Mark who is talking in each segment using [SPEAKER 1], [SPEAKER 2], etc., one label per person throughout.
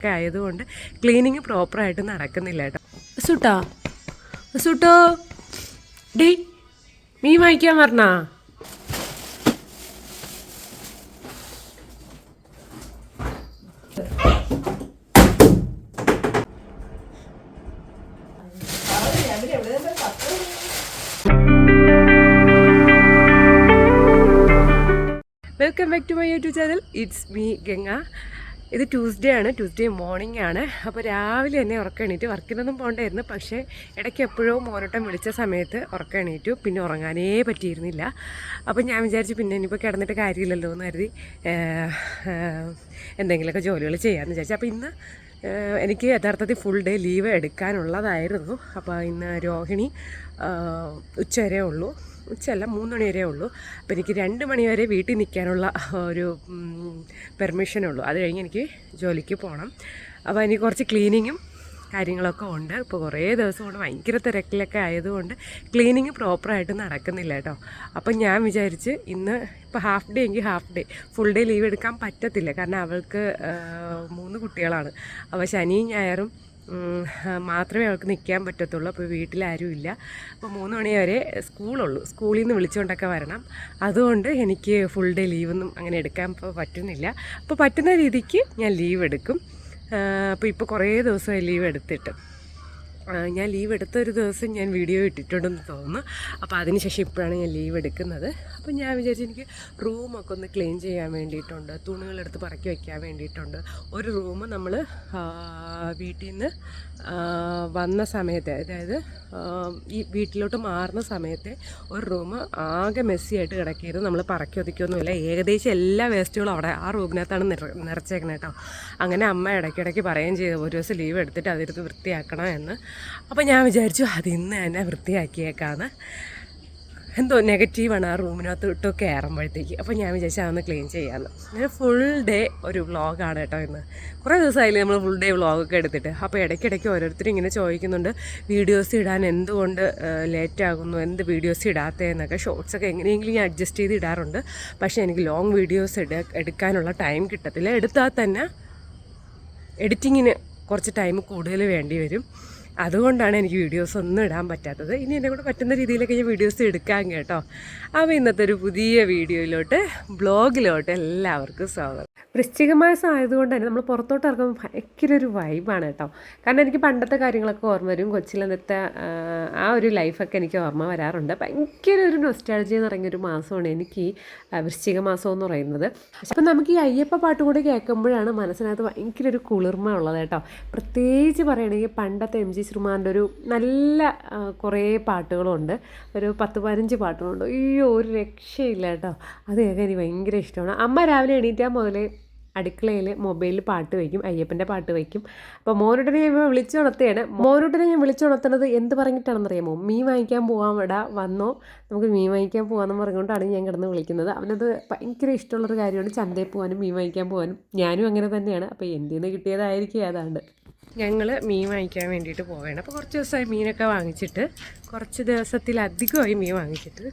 [SPEAKER 1] ഒക്കെ ആയതുകൊണ്ട് ക്ലീനിങ് പ്രോപ്പറായിട്ട് നടക്കുന്നില്ല കേട്ടോ. സുട്ടോ സുട്ടോ. ഡേ മീൻ വാങ്ങിക്കാൻ പറഞ്ഞാ welcome back to my YouTube channel it's me Ganga ഇത് ട്യൂസ്ഡേ ആണ്. ട്യൂസ്ഡേ മോർണിംഗ് ആണ്. അപ്പോൾ രാവിലെ തന്നെ ഉറക്കം എണീറ്റ് വർക്കിനൊന്നും പോകണ്ടായിരുന്നു. പക്ഷേ ഇടയ്ക്ക് എപ്പോഴോ മോനോട്ടം വിളിച്ച സമയത്ത് ഉറക്കം എണീറ്റു. പിന്നെ ഉറങ്ങാനേ പറ്റിയിരുന്നില്ല. അപ്പോൾ ഞാൻ വിചാരിച്ചു പിന്നെ ഇനിയിപ്പോൾ കിടന്നിട്ട് കാര്യമില്ലല്ലോ എന്ന് കരുതി എന്തെങ്കിലുമൊക്കെ ജോലികൾ ചെയ്യാമെന്ന് വിചാരിച്ചു. അപ്പോൾ ഇന്ന് എനിക്ക് യഥാർത്ഥത്തിൽ ഫുൾ ഡേ ലീവ് എടുക്കാനുള്ളതായിരുന്നു. അപ്പോൾ ഇന്ന് രോഹിണി ഉച്ചവരെ ഉള്ളൂ. ഉച്ചയല്ല മൂന്ന് മണി വരെ ഉള്ളൂ. അപ്പോൾ എനിക്ക് രണ്ട് മണി വരെ വീട്ടിൽ നിൽക്കാനുള്ള ഒരു പെർമിഷനുള്ളൂ അത് കഴിഞ്ഞ് എനിക്ക് ജോലിക്ക് പോകണം അപ്പോൾ എനിക്ക് കുറച്ച് ക്ലീനിങ്ങും കാര്യങ്ങളൊക്കെ ഉണ്ട്. ഇപ്പോൾ കുറേ ദിവസം കൊണ്ട് ഭയങ്കര തിരക്കിലൊക്കെ ആയതുകൊണ്ട് ക്ലീനിങ് പ്രോപ്പറായിട്ട് നടക്കുന്നില്ല കേട്ടോ. അപ്പം ഞാൻ വിചാരിച്ച് ഇന്ന് ഇപ്പോൾ ഹാഫ് ഡേ എങ്കിൽ half day full day leave എടുക്കാൻ പറ്റത്തില്ല. കാരണം അവൾക്ക് മൂന്ന് കുട്ടികളാണ്. അപ്പോൾ ശനിയും ഞായറും മാത്രമേ അവൾക്ക് നിൽക്കാൻ പറ്റത്തുള്ളൂ. അപ്പോൾ വീട്ടിലാരും ഇല്ല. അപ്പോൾ മൂന്ന് മണി വരെ സ്കൂളുള്ളൂ. സ്കൂളിൽ നിന്ന് വിളിച്ചുകൊണ്ടൊക്കെ വരണം. അതുകൊണ്ട് എനിക്ക് ഫുൾ ഡേ ലീവൊന്നും അങ്ങനെ എടുക്കാൻ ഇപ്പോൾ പറ്റുന്നില്ല. അപ്പോൾ പറ്റുന്ന രീതിക്ക് ഞാൻ ലീവ് എടുക്കും. അപ്പോൾ ഇപ്പോൾ കുറേ ദിവസമായി ലീവ് എടുത്തിട്ട്. ഞാൻ ലീവ് എടുത്ത ഒരു ദിവസം ഞാൻ വീഡിയോ ഇട്ടിട്ടുണ്ടെന്ന് തോന്നുന്നു. അപ്പോൾ അതിനുശേഷം ഇപ്പോഴാണ് ഞാൻ ലീവ് എടുക്കുന്നത്. അപ്പോൾ ഞാൻ വിചാരിച്ചു എനിക്ക് റൂമൊക്കെ ഒന്ന് ക്ലീൻ ചെയ്യാൻ വേണ്ടിയിട്ടുണ്ട് തുണികളെടുത്ത് പറക്കി വയ്ക്കാൻ വേണ്ടിയിട്ടുണ്ട്. ഒരു റൂം നമ്മൾ വീട്ടിൽ നിന്ന് വന്ന സമയത്തെ അതായത് ഈ വീട്ടിലോട്ട് മാറുന്ന സമയത്തെ ഒരു റൂം ആകെ മെസ്സിയായിട്ട് കിടക്കിയത് നമ്മൾ പറക്കി ഒതുക്കിയൊന്നുമില്ല. ഏകദേശം എല്ലാ വേസ്റ്റുകളും അവിടെ ആ റൂമിനകത്താണ് നിറ നിറച്ചേക്കണേ കേട്ടോ അങ്ങനെ അമ്മ ഇടയ്ക്കിടയ്ക്ക് പറയുകയും ചെയ്തു ഒരു ദിവസം ലീവ് എടുത്തിട്ട് അതിരുന്ന് വൃത്തിയാക്കണം എന്ന് അപ്പോൾ ഞാൻ വിചാരിച്ചു അത് ഇന്ന് തന്നെ വൃത്തിയാക്കിയേക്കാന്ന്. എന്തോ നെഗറ്റീവാണ് ആ റൂമിനകത്ത് ഇട്ട് കയറുമ്പോഴത്തേക്ക് അപ്പോൾ ഞാൻ വിചാരിച്ചു അതൊന്ന് ക്ലീൻ ചെയ്യാമെന്ന് അങ്ങനെ ഫുൾ ഡേ ഒരു വ്ളോഗാണ് കേട്ടോ ഇന്ന്. കുറേ ദിവസമായില്ലേ നമ്മൾ ഫുൾ ഡേ വ്ളോഗൊക്കെ എടുത്തിട്ട്. അപ്പോൾ ഇടയ്ക്കിടയ്ക്ക് ഓരോരുത്തരും ഇങ്ങനെ ചോദിക്കുന്നുണ്ട് വീഡിയോസ് ഇടാൻ എന്തുകൊണ്ട് ലേറ്റ് ആകുന്നു? എന്ത് വീഡിയോസ് ഇടാത്തതെന്നൊക്കെ ഷോർട്സൊക്കെ എങ്ങനെയെങ്കിലും ഞാൻ അഡ്ജസ്റ്റ് ചെയ്ത് ഇടാറുണ്ട്. പക്ഷേ എനിക്ക് ലോങ് വീഡിയോസ് എടു എടുക്കാനുള്ള ടൈം കിട്ടത്തില്ല. എടുത്താൽ തന്നെ എഡിറ്റിങ്ങിന് കുറച്ച് ടൈം കൂടുതൽ വേണ്ടി വരും. അതുകൊണ്ടാണ് എനിക്ക് വീഡിയോസ് ഒന്നും ഇടാൻ പറ്റാത്തത്. ഇനി എന്നെ കൂടെ പറ്റുന്ന രീതിയിലൊക്കെ ഞാൻ വീഡിയോസ് എടുക്കാം കേട്ടോ. അപ്പോൾ ഇന്നത്തെ ഒരു പുതിയ വീഡിയോയിലോട്ട് ബ്ലോഗിലോട്ട് എല്ലാവർക്കും സ്വാഗതം. വൃശ്ചിക മാസം ആയതുകൊണ്ട് തന്നെ നമ്മൾ പുറത്തോട്ട് ഇറങ്ങുമ്പോൾ ഭയങ്കര ഒരു വൈബാണ് കേട്ടോ. കാരണം എനിക്ക് പണ്ടത്തെ കാര്യങ്ങളൊക്കെ ഓർമ്മ വരും. കൊച്ചിലന്നത്തെ ആ ഒരു ലൈഫൊക്കെ എനിക്ക് ഓർമ്മ വരാറുണ്ട്. ഭയങ്കര ഒരു നൊസ്റ്റാളജി എന്ന് പറയുന്ന ഒരു മാസമാണ് എനിക്ക് വൃശ്ചിക മാസം എന്ന് പറയുന്നത്. അപ്പം നമുക്ക് ഈ അയ്യപ്പ പാട്ട് കൂടി കേൾക്കുമ്പോഴാണ് മനസ്സിനകത്ത് ഭയങ്കര ഒരു കുളിർമ ഉള്ളത് കേട്ടോ. പ്രത്യേകിച്ച് പറയുകയാണെങ്കിൽ പണ്ടത്തെ എം ജി ശ്രീമാന്റെ ഒരു നല്ല കുറേ പാട്ടുകളുണ്ട്. ഒരു പത്ത് പതിനഞ്ച് പാട്ടുകളുണ്ട്. അയ്യോ ഒരു രക്ഷയില്ല കേട്ടോ. അത് കേൾക്കാൻ എനിക്ക് ഭയങ്കര ഇഷ്ടമാണ്. അമ്മ രാവിലെ എണീറ്റാൽ മുതലേ അടുക്കളയിൽ മൊബൈലിൽ പാട്ട് വയ്ക്കും അയ്യപ്പന്റെ പാട്ട് വയ്ക്കും. അപ്പോൾ മോനോട്ടനെ ഞാൻ വിളിച്ചുണർത്തുകയാണ് മോനോട്ടനെ ഞാൻ വിളിച്ചുണർത്തുന്നത് എന്ത് പറഞ്ഞിട്ടാണെന്നറിയാമോ? മീൻ വാങ്ങിക്കാൻ പോകാൻ ഇവിടെ വന്നോ. നമുക്ക് മീൻ വാങ്ങിക്കാൻ പോകാമെന്ന് പറഞ്ഞുകൊണ്ടാണ് ഞാൻ കിടന്ന് വിളിക്കുന്നത്. അവനത് ഭയങ്കര ഇഷ്ടമുള്ളൊരു കാര്യമാണ്. ചന്തയിൽ പോകാനും മീൻ വാങ്ങിക്കാൻ പോകാനും ഞാനും അങ്ങനെ തന്നെയാണ്. അപ്പോൾ എന്റെ നിന്ന് കിട്ടിയതായിരിക്കും ഏതാണ്ട്. ഞങ്ങൾ മീൻ വാങ്ങിക്കാൻ വേണ്ടിയിട്ട് പോവുകയാണ്. അപ്പോൾ കുറച്ച് ദിവസമായി മീനൊക്കെ വാങ്ങിച്ചിട്ട് കുറച്ച് ദിവസത്തിലധികമായി മീൻ വാങ്ങിച്ചിട്ട്.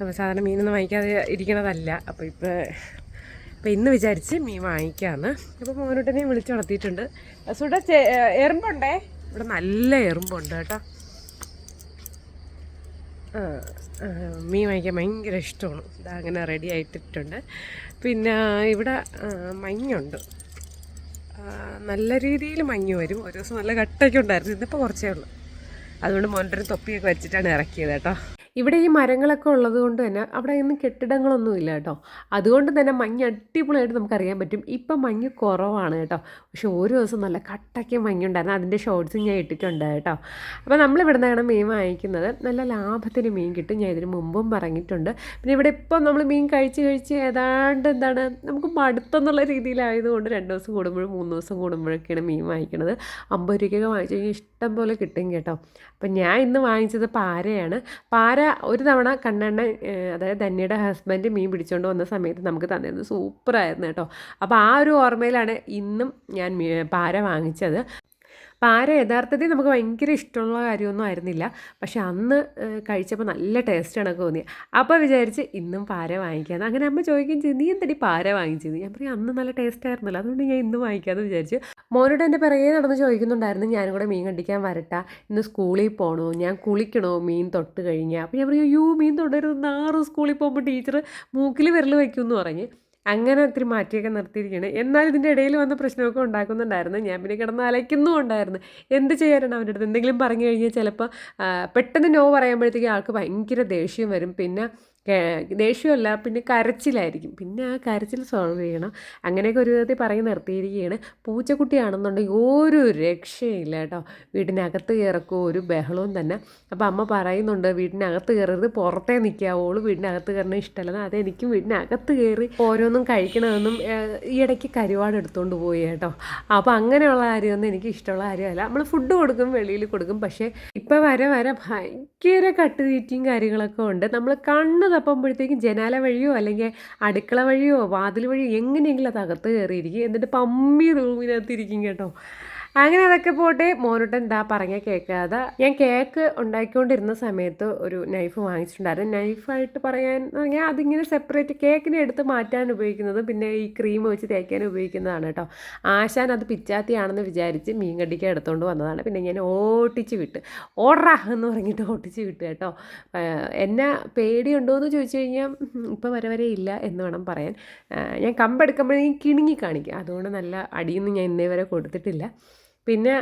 [SPEAKER 1] അപ്പോൾ സാധാരണ മീനൊന്നും വാങ്ങിക്കാതെ ഇരിക്കണതല്ല. അപ്പോൾ ഇപ്പോൾ അപ്പോൾ ഇന്ന് വിചാരിച്ച് മീൻ വാങ്ങിക്കാമെന്ന് അപ്പോൾ മോനോട്ടനെ വിളിച്ച് നടത്തിയിട്ടുണ്ട്. സുടെ എറുമ്പുണ്ടേ? ഇവിടെ നല്ല എറുമ്പുണ്ട് കേട്ടോ. മീൻ വാങ്ങിക്കാൻ ഭയങ്കര ഇഷ്ടമാണ്. ഇതാ അങ്ങനെ റെഡി ആയിട്ടിട്ടുണ്ട്. പിന്നെ ഇവിടെ മഞ്ഞുണ്ട്. നല്ല രീതിയിൽ മഞ്ഞ് വരും. ഒരു ദിവസം നല്ല കട്ടൊക്കെ ഉണ്ടായിരുന്നു. ഇന്നിപ്പോൾ കുറച്ചേ ഉള്ളൂ. അതുകൊണ്ട് മോന്റെ തൊപ്പിയൊക്കെ വെച്ചിട്ടാണ് ഇറക്കിയത് കേട്ടോ. ഇവിടെ ഈ മരങ്ങളൊക്കെ ഉള്ളത് കൊണ്ട് തന്നെ അവിടെ ഒന്നും കെട്ടിടങ്ങളൊന്നും ഇല്ല കേട്ടോ. അതുകൊണ്ട് തന്നെ മഞ്ഞ് അടിപൊളിയായിട്ട് നമുക്കറിയാൻ പറ്റും. ഇപ്പം മഞ്ഞ് കുറവാണ് കേട്ടോ. പക്ഷെ ഒരു ദിവസം നല്ല കട്ടയ്ക്ക് മഞ്ഞുണ്ടായിരുന്നു. അതിന്റെ ഷോർട്സ് ഞാൻ ഇട്ടിട്ടുണ്ട് കേട്ടോ. അപ്പോൾ നമ്മളിവിടെ നിന്നാണ് മീൻ വാങ്ങിക്കുന്നത്. നല്ല ലാഭത്തിന് മീൻ കിട്ടും. ഞാൻ ഇതിന് മുമ്പും പറഞ്ഞിട്ടുണ്ട്. പിന്നെ ഇവിടെ ഇപ്പം നമ്മൾ മീൻ കഴിച്ച് കഴിച്ച് ഏതാണ്ട് എന്താണ് നമുക്ക് മടുത്തെന്നുള്ള രീതിയിലായതുകൊണ്ട് രണ്ട് ദിവസം കൂടുമ്പോഴും മൂന്ന് ദിവസം കൂടുമ്പോഴൊക്കെയാണ് മീൻ വാങ്ങിക്കുന്നത്. അമ്പത് രൂപയ്ക്കൊക്കെ വാങ്ങിച്ചു കഴിഞ്ഞാൽ ഇഷ്ടം പോലെ കിട്ടും കേട്ടോ. അപ്പം ഞാൻ ഇന്ന് വാങ്ങിച്ചത് പാരയാണ്. പാര ഒരു തവണ കണ്ണെണ്ണ അതായത് ധന്യയുടെ ഹസ്ബൻഡ് മീൻ പിടിച്ചുകൊണ്ട് വന്ന സമയത്ത് നമുക്ക് തന്നിരുന്നത് സൂപ്പറായിരുന്നു കേട്ടോ. അപ്പോൾ ആ ഒരു ഓർമ്മയിലാണ് ഇന്നും ഞാൻ പാര വാങ്ങിച്ചത്. പാര യഥാർത്ഥത്തിൽ നമുക്ക് ഭയങ്കര ഇഷ്ടമുള്ള കാര്യമൊന്നും ആയിരുന്നില്ല. പക്ഷെ അന്ന് കഴിച്ചപ്പോൾ നല്ല ടേസ്റ്റാണ് തോന്നിയത് അപ്പോൾ വിചാരിച്ച് ഇന്നും പാര വാങ്ങിക്കാമെന്ന് അങ്ങനെ അമ്മ ചോദിക്കുകയും ചെയ്തു നീ എന്തടി പാര വാങ്ങിച്ചത് ഞാൻ പറയും അന്ന് നല്ല ടേസ്റ്റ് ആയിരുന്നല്ലോ അതുകൊണ്ട് ഞാൻ ഇന്നും വാങ്ങിക്കാമെന്ന് വിചാരിച്ച്. മോനോട് എന്റെ പിറകെ നടന്ന് ചോദിക്കുന്നുണ്ടായിരുന്നു ഞാനും കൂടെ മീൻ കണ്ടിക്കാൻ വരട്ട ഇന്ന് സ്കൂളിൽ പോകണോ ഞാൻ കുളിക്കണോ മീൻ തൊട്ട് കഴിഞ്ഞാൽ അപ്പോൾ ഞാൻ പറയും യു മീൻ തൊടരുത് നാറും സ്കൂളിൽ പോകുമ്പോൾ ടീച്ചർ മൂക്കിൽ വിരൽ വയ്ക്കുമെന്ന് പറഞ്ഞ്. അങ്ങനെ ഒത്തിരി മാറ്റിയൊക്കെ നിർത്തിയിരിക്കുകയാണ് എന്നാൽ ഇതിന്റെ ഇടയിൽ വന്ന പ്രശ്നമൊക്കെ ഉണ്ടാക്കുന്നുണ്ടായിരുന്നു. ഞാൻ പിന്നെ കിടന്ന് അലയ്ക്കുന്നും ഉണ്ടായിരുന്നു എന്ത് ചെയ്യാനാണ് അവന്റെ അടുത്ത്? എന്തെങ്കിലും പറഞ്ഞു കഴിഞ്ഞാൽ ചിലപ്പോൾ പെട്ടെന്ന് നോ പറയുമ്പോഴത്തേക്കും ആൾക്ക് ഭയങ്കര ദേഷ്യം വരും. പിന്നെ ദേഷ്യമല്ല പിന്നെ കരച്ചിലായിരിക്കും. പിന്നെ ആ കരച്ചിൽ സോൾവ് ചെയ്യണം. അങ്ങനെയൊക്കെ ഒരു വിധത്തിൽ പറഞ്ഞ് നിർത്തിയിരിക്കുകയാണ്. പൂച്ചക്കുട്ടിയാണെന്നുണ്ടെങ്കിൽ ഒരു രക്ഷയില്ല കേട്ടോ. വീടിനകത്ത് കയറക്കോ ഒരു ബഹളവും തന്നെ. അപ്പോൾ അമ്മ പറയുന്നുണ്ട് വീടിനകത്ത് കയറരുത് പുറത്തേ നിൽക്കാവുള്ളൂ വീടിനകത്ത് കയറണ ഇഷ്ടമല്ലെന്ന്. അതെനിക്കും വീടിനകത്ത് കയറി ഓരോന്നും കഴിക്കണമെന്നും ഈ ഇടയ്ക്ക് കരുവാട് എടുത്തുകൊണ്ട് പോയി കേട്ടോ. അപ്പോൾ അങ്ങനെയുള്ള കാര്യമൊന്നും എനിക്ക് ഇഷ്ടമുള്ള കാര്യമല്ല. നമ്മൾ ഫുഡ് കൊടുക്കും വെളിയിൽ കൊടുക്കും. പക്ഷേ ഇപ്പം വരെ വരെ ഭയങ്കര കട്ട് തീറ്റിയും കാര്യങ്ങളൊക്കെ ഉണ്ട്. നമ്മൾ കണ്ണ് തപ്പുമ്പോഴത്തേക്കും ജനാല വഴിയോ അല്ലെങ്കിൽ അടുക്കള വഴിയോ വാതിൽ വഴിയോ എങ്ങനെയെങ്കിലും അത് അകത്ത് കയറിയിരിക്കും എന്നിട്ട് പമ്മി റൂമിനകത്തിരിക്കും കേട്ടോ. അങ്ങനെ അതൊക്കെ പോട്ടെ മോനോട്ട് എന്താ പറഞ്ഞ കേൾക്കാതെ ഞാൻ കേക്ക് ഉണ്ടാക്കിക്കൊണ്ടിരുന്ന സമയത്ത് ഒരു നൈഫ് വാങ്ങിച്ചിട്ടുണ്ടായിരുന്നു. നൈഫായിട്ട് പറയാൻ ഞാൻ അതിങ്ങനെ സെപ്പറേറ്റ് കേക്കിനെ എടുത്ത് മാറ്റാൻ ഉപയോഗിക്കുന്നത് പിന്നെ ഈ ക്രീം വെച്ച് തേക്കാൻ ഉപയോഗിക്കുന്നതാണ് കേട്ടോ. ആശാൻ അത് പിച്ചാത്തിയാണെന്ന് വിചാരിച്ച് മീൻ കടിക്കാൻ എടുത്തുകൊണ്ട് വന്നതാണ്. പിന്നെ ഞാൻ ഓട്ടിച്ച് വിട്ട്. ഓടറാ എന്ന് പറഞ്ഞിട്ട് ഓട്ടിച്ച് വിട്ട് കേട്ടോ. എന്നെ പേടിയുണ്ടോ എന്ന് ചോദിച്ചു കഴിഞ്ഞാൽ ഇപ്പം വരെ വരെ ഇല്ല എന്ന് വേണം പറയാൻ. ഞാൻ കമ്പെടുക്കുമ്പോഴേ കിണുങ്ങി കാണിക്കും. അതുകൊണ്ട് നല്ല അടിയൊന്നും ഞാൻ ഇന്നേ വരെ കൊടുത്തിട്ടില്ല. പിന്നെ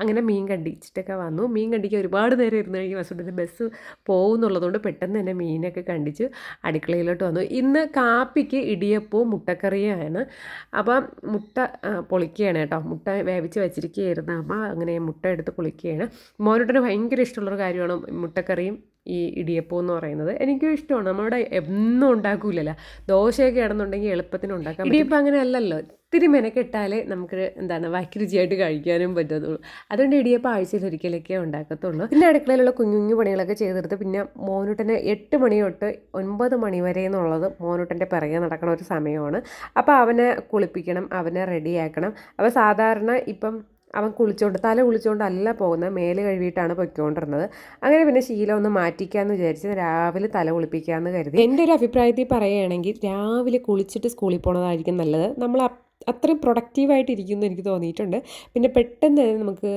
[SPEAKER 1] അങ്ങനെ മീൻ കണ്ടിച്ചിട്ടൊക്കെ വന്നു. മീൻ കണ്ടിക്കാൻ ഒരുപാട് നേരം ഇരുന്ന് കഴിഞ്ഞ് വസുണ്ടിന്റെ ബസ് പോകുന്നുള്ളതുകൊണ്ട് പെട്ടെന്ന് തന്നെ മീനൊക്കെ കണ്ടിച്ച് അടുക്കളയിലോട്ട് വന്നു. ഇന്ന് കാപ്പിക്ക് ഇടിയപ്പവും മുട്ടക്കറിയാണ് അപ്പം മുട്ട പൊളിക്കുകയാണ് കേട്ടോ. മുട്ട വേവിച്ച് വെച്ചിരിക്കുകയായിരുന്നു അമ്മ. അങ്ങനെ മുട്ട എടുത്ത് പൊളിക്കുകയാണ്. മോനോട്ടിന് ഭയങ്കര ഇഷ്ടമുള്ളൊരു കാര്യമാണ് മുട്ടക്കറിയും ഈ ഇടിയപ്പം എന്ന് പറയുന്നത്. എനിക്കും ഇഷ്ടമാണ്. നമ്മുടെ എന്നും ഉണ്ടാക്കൂലല്ലോ. ദോശയൊക്കെ ആണെന്നുണ്ടെങ്കിൽ എളുപ്പത്തിന് ഉണ്ടാക്കാം ഇടിയപ്പം അങ്ങനെ അല്ലല്ലോ ഇത്തിരി മെനക്കെട്ടാലേ നമുക്ക് എന്താണ് വാക്കി രുചിയായിട്ട് കഴിക്കാനും പറ്റത്തുള്ളൂ. അതുകൊണ്ട് ഇടിയപ്പം ആഴ്ചയിൽ ഒരിക്കലൊക്കെ ഉണ്ടാക്കത്തുള്ളൂ. പിന്നെ അടുക്കളയിലുള്ള കുഞ്ഞു കുഞ്ഞു പണികളൊക്കെ ചെയ്തെടുത്ത് പിന്നെ മോനൂട്ടന് എട്ട് മണി തൊട്ട് ഒൻപത് മണി വരെ എന്നുള്ളത് മോനൂട്ടന്റെ പിറകെ നടക്കണ ഒരു സമയമാണ്. അപ്പോൾ അവനെ കുളിപ്പിക്കണം അവനെ റെഡിയാക്കണം. അപ്പോൾ സാധാരണ ഇപ്പം അവൻ കുളിച്ചോണ്ട് തല കുളിച്ചുകൊണ്ടല്ല പോകുന്നത് മേൽ കഴുകിയിട്ടാണ് പൊയ്ക്കൊണ്ടിരുന്നത്. അങ്ങനെ പിന്നെ ശീലം ഒന്ന് മാറ്റിക്കാന്ന് വിചാരിച്ച് രാവിലെ തല കുളിപ്പിക്കാമെന്ന് കരുതി. എന്റെ ഒരു അഭിപ്രായത്തിൽ പറയുകയാണെങ്കിൽ രാവിലെ കുളിച്ചിട്ട് സ്കൂളിൽ പോണതായിരിക്കും നല്ലത്. നമ്മൾ അത്രയും പ്രൊഡക്റ്റീവായിട്ട് ഇരിക്കുന്നു എനിക്ക് തോന്നിയിട്ടുണ്ട്. പിന്നെ പെട്ടെന്ന് തന്നെ നമുക്ക്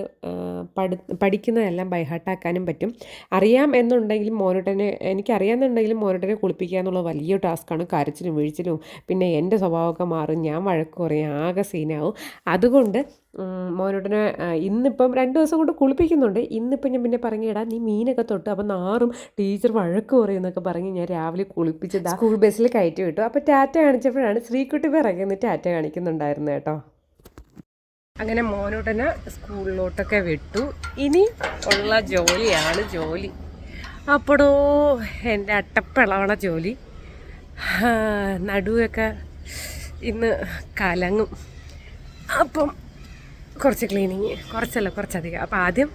[SPEAKER 1] പഠി പഠിക്കുന്നതെല്ലാം ബൈഹാർട്ടാക്കാനും പറ്റും. അറിയാം എന്നുണ്ടെങ്കിലും മോനോട്ടനെ എനിക്കറിയാമെന്നുണ്ടെങ്കിലും മോനോട്ടനെ കുളിപ്പിക്കുക എന്നുള്ള വലിയ ടാസ്ക്കാണ് കരച്ചിലും വീഴ്ചിലും പിന്നെ എന്റെ സ്വഭാവമൊക്കെ മാറും. ഞാൻ വഴക്ക് കുറയും ആകെ സീനാവും അതുകൊണ്ട് മോനോട്ടനെ ഇന്നിപ്പം രണ്ട് ദിവസം കൊണ്ട് കുളിപ്പിക്കുന്നുണ്ട്. ഇന്നിപ്പം ഞാൻ പിന്നെ പറഞ്ഞിടാ നീ മീനൊക്കെ തൊട്ട് അപ്പം നാറും ടീച്ചർ വഴക്ക് പറയും എന്നൊക്കെ പറഞ്ഞ് ഞാൻ രാവിലെ കുളിപ്പിച്ചതാ സ്കൂൾ ബസ്സിൽ കയറ്റി വിട്ടു. അപ്പോൾ ടാറ്റ കാണിച്ചപ്പോഴാണ് ശ്രീക്കുട്ടി പിറകെ നിന്ന് ടാറ്റ കാണിക്കുന്നുണ്ടായിരുന്നു കേട്ടോ. അങ്ങനെ മോനോട്ടനെ സ്കൂളിലോട്ടൊക്കെ വിട്ടു. ഇനി ഉള്ള ജോലിയാണ് ജോലി. അപ്പോഴോ എന്റെ അട്ടപ്പിളവണ ജോലി. നടുവൊക്കെ ഇന്ന് കലങ്ങും. അപ്പം കുറച്ച് ക്ലീനിങ് കുറച്ചല്ല കുറച്ചധികം. അപ്പോൾ ആദ്യം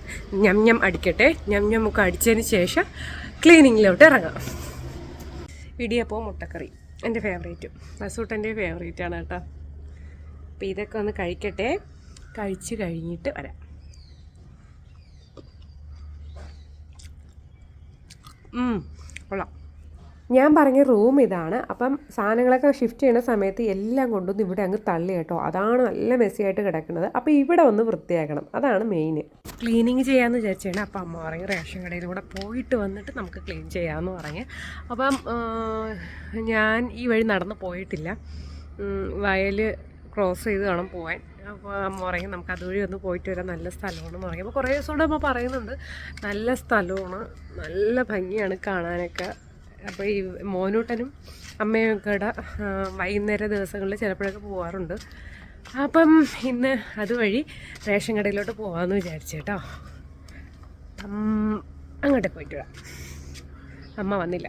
[SPEAKER 1] ഞം ഞം അടിക്കട്ടെ. ഞം ഞം ഒക്കെ അടിച്ചതിന് ശേഷം ക്ലീനിങ്ങിലോട്ട് ഇറങ്ങാം. ഇടിയപ്പവും മുട്ടക്കറി എന്റെ ഫേവറേറ്റും മസൂട്ടന്റെ ഫേവറേറ്റാണ് കേട്ടോ. അപ്പോൾ ഇതൊക്കെ ഒന്ന് കഴിക്കട്ടെ. കഴിച്ച് കഴിഞ്ഞിട്ട് വരാം. കൊള്ളാം. ഞാൻ പറഞ്ഞ റൂം ഇതാണ്. അപ്പം സാധനങ്ങളൊക്കെ ഷിഫ്റ്റ് ചെയ്യുന്ന സമയത്ത് എല്ലാം കൊണ്ടുവന്ന് ഇവിടെ അങ്ങ് തള്ളി കേട്ടോ. അതാണ് നല്ല മെസ്സിയായിട്ട് കിടക്കുന്നത്. അപ്പം ഇവിടെ ഒന്ന് വൃത്തിയാക്കണം. അതാണ് മെയിൻ ക്ലീനിങ് ചെയ്യാമെന്ന് വിചാരിച്ചാണ് അപ്പം അമ്മ പറഞ്ഞു റേഷൻ കടയിലൂടെ പോയിട്ട് വന്നിട്ട് നമുക്ക് ക്ലീൻ ചെയ്യാമെന്ന് പറഞ്ഞ്. അപ്പം ഞാൻ ഈ വഴി നടന്ന് പോയിട്ടില്ല. വയൽ ക്രോസ് ചെയ്ത് വേണം പോകാൻ അപ്പോൾ അമ്മ പറയും നമുക്ക് അതുവഴി ഒന്ന് പോയിട്ട് വരാം നല്ല സ്ഥലമാണെന്ന് പറയും അപ്പോൾ കുറേ ദിവസം കൊണ്ട് അമ്മ പറയുന്നുണ്ട്. നല്ല സ്ഥലമാണ്. നല്ല ഭംഗിയാണ് കാണാനൊക്കെ. അപ്പോൾ ഈ മോനൂട്ടനും അമ്മയും ഒക്കെ ഇവിടെ ആ, വൈകുന്നേര ദിവസങ്ങളിൽ ചിലപ്പോഴൊക്കെ പോകാറുണ്ട് അപ്പം ഇന്ന് അതുവഴി റേഷൻ കടയിലോട്ട് പോകാമെന്ന് വിചാരിച്ചു കേട്ടോ. അങ്ങോട്ട് പോയിട്ട് അമ്മ വന്നില്ല.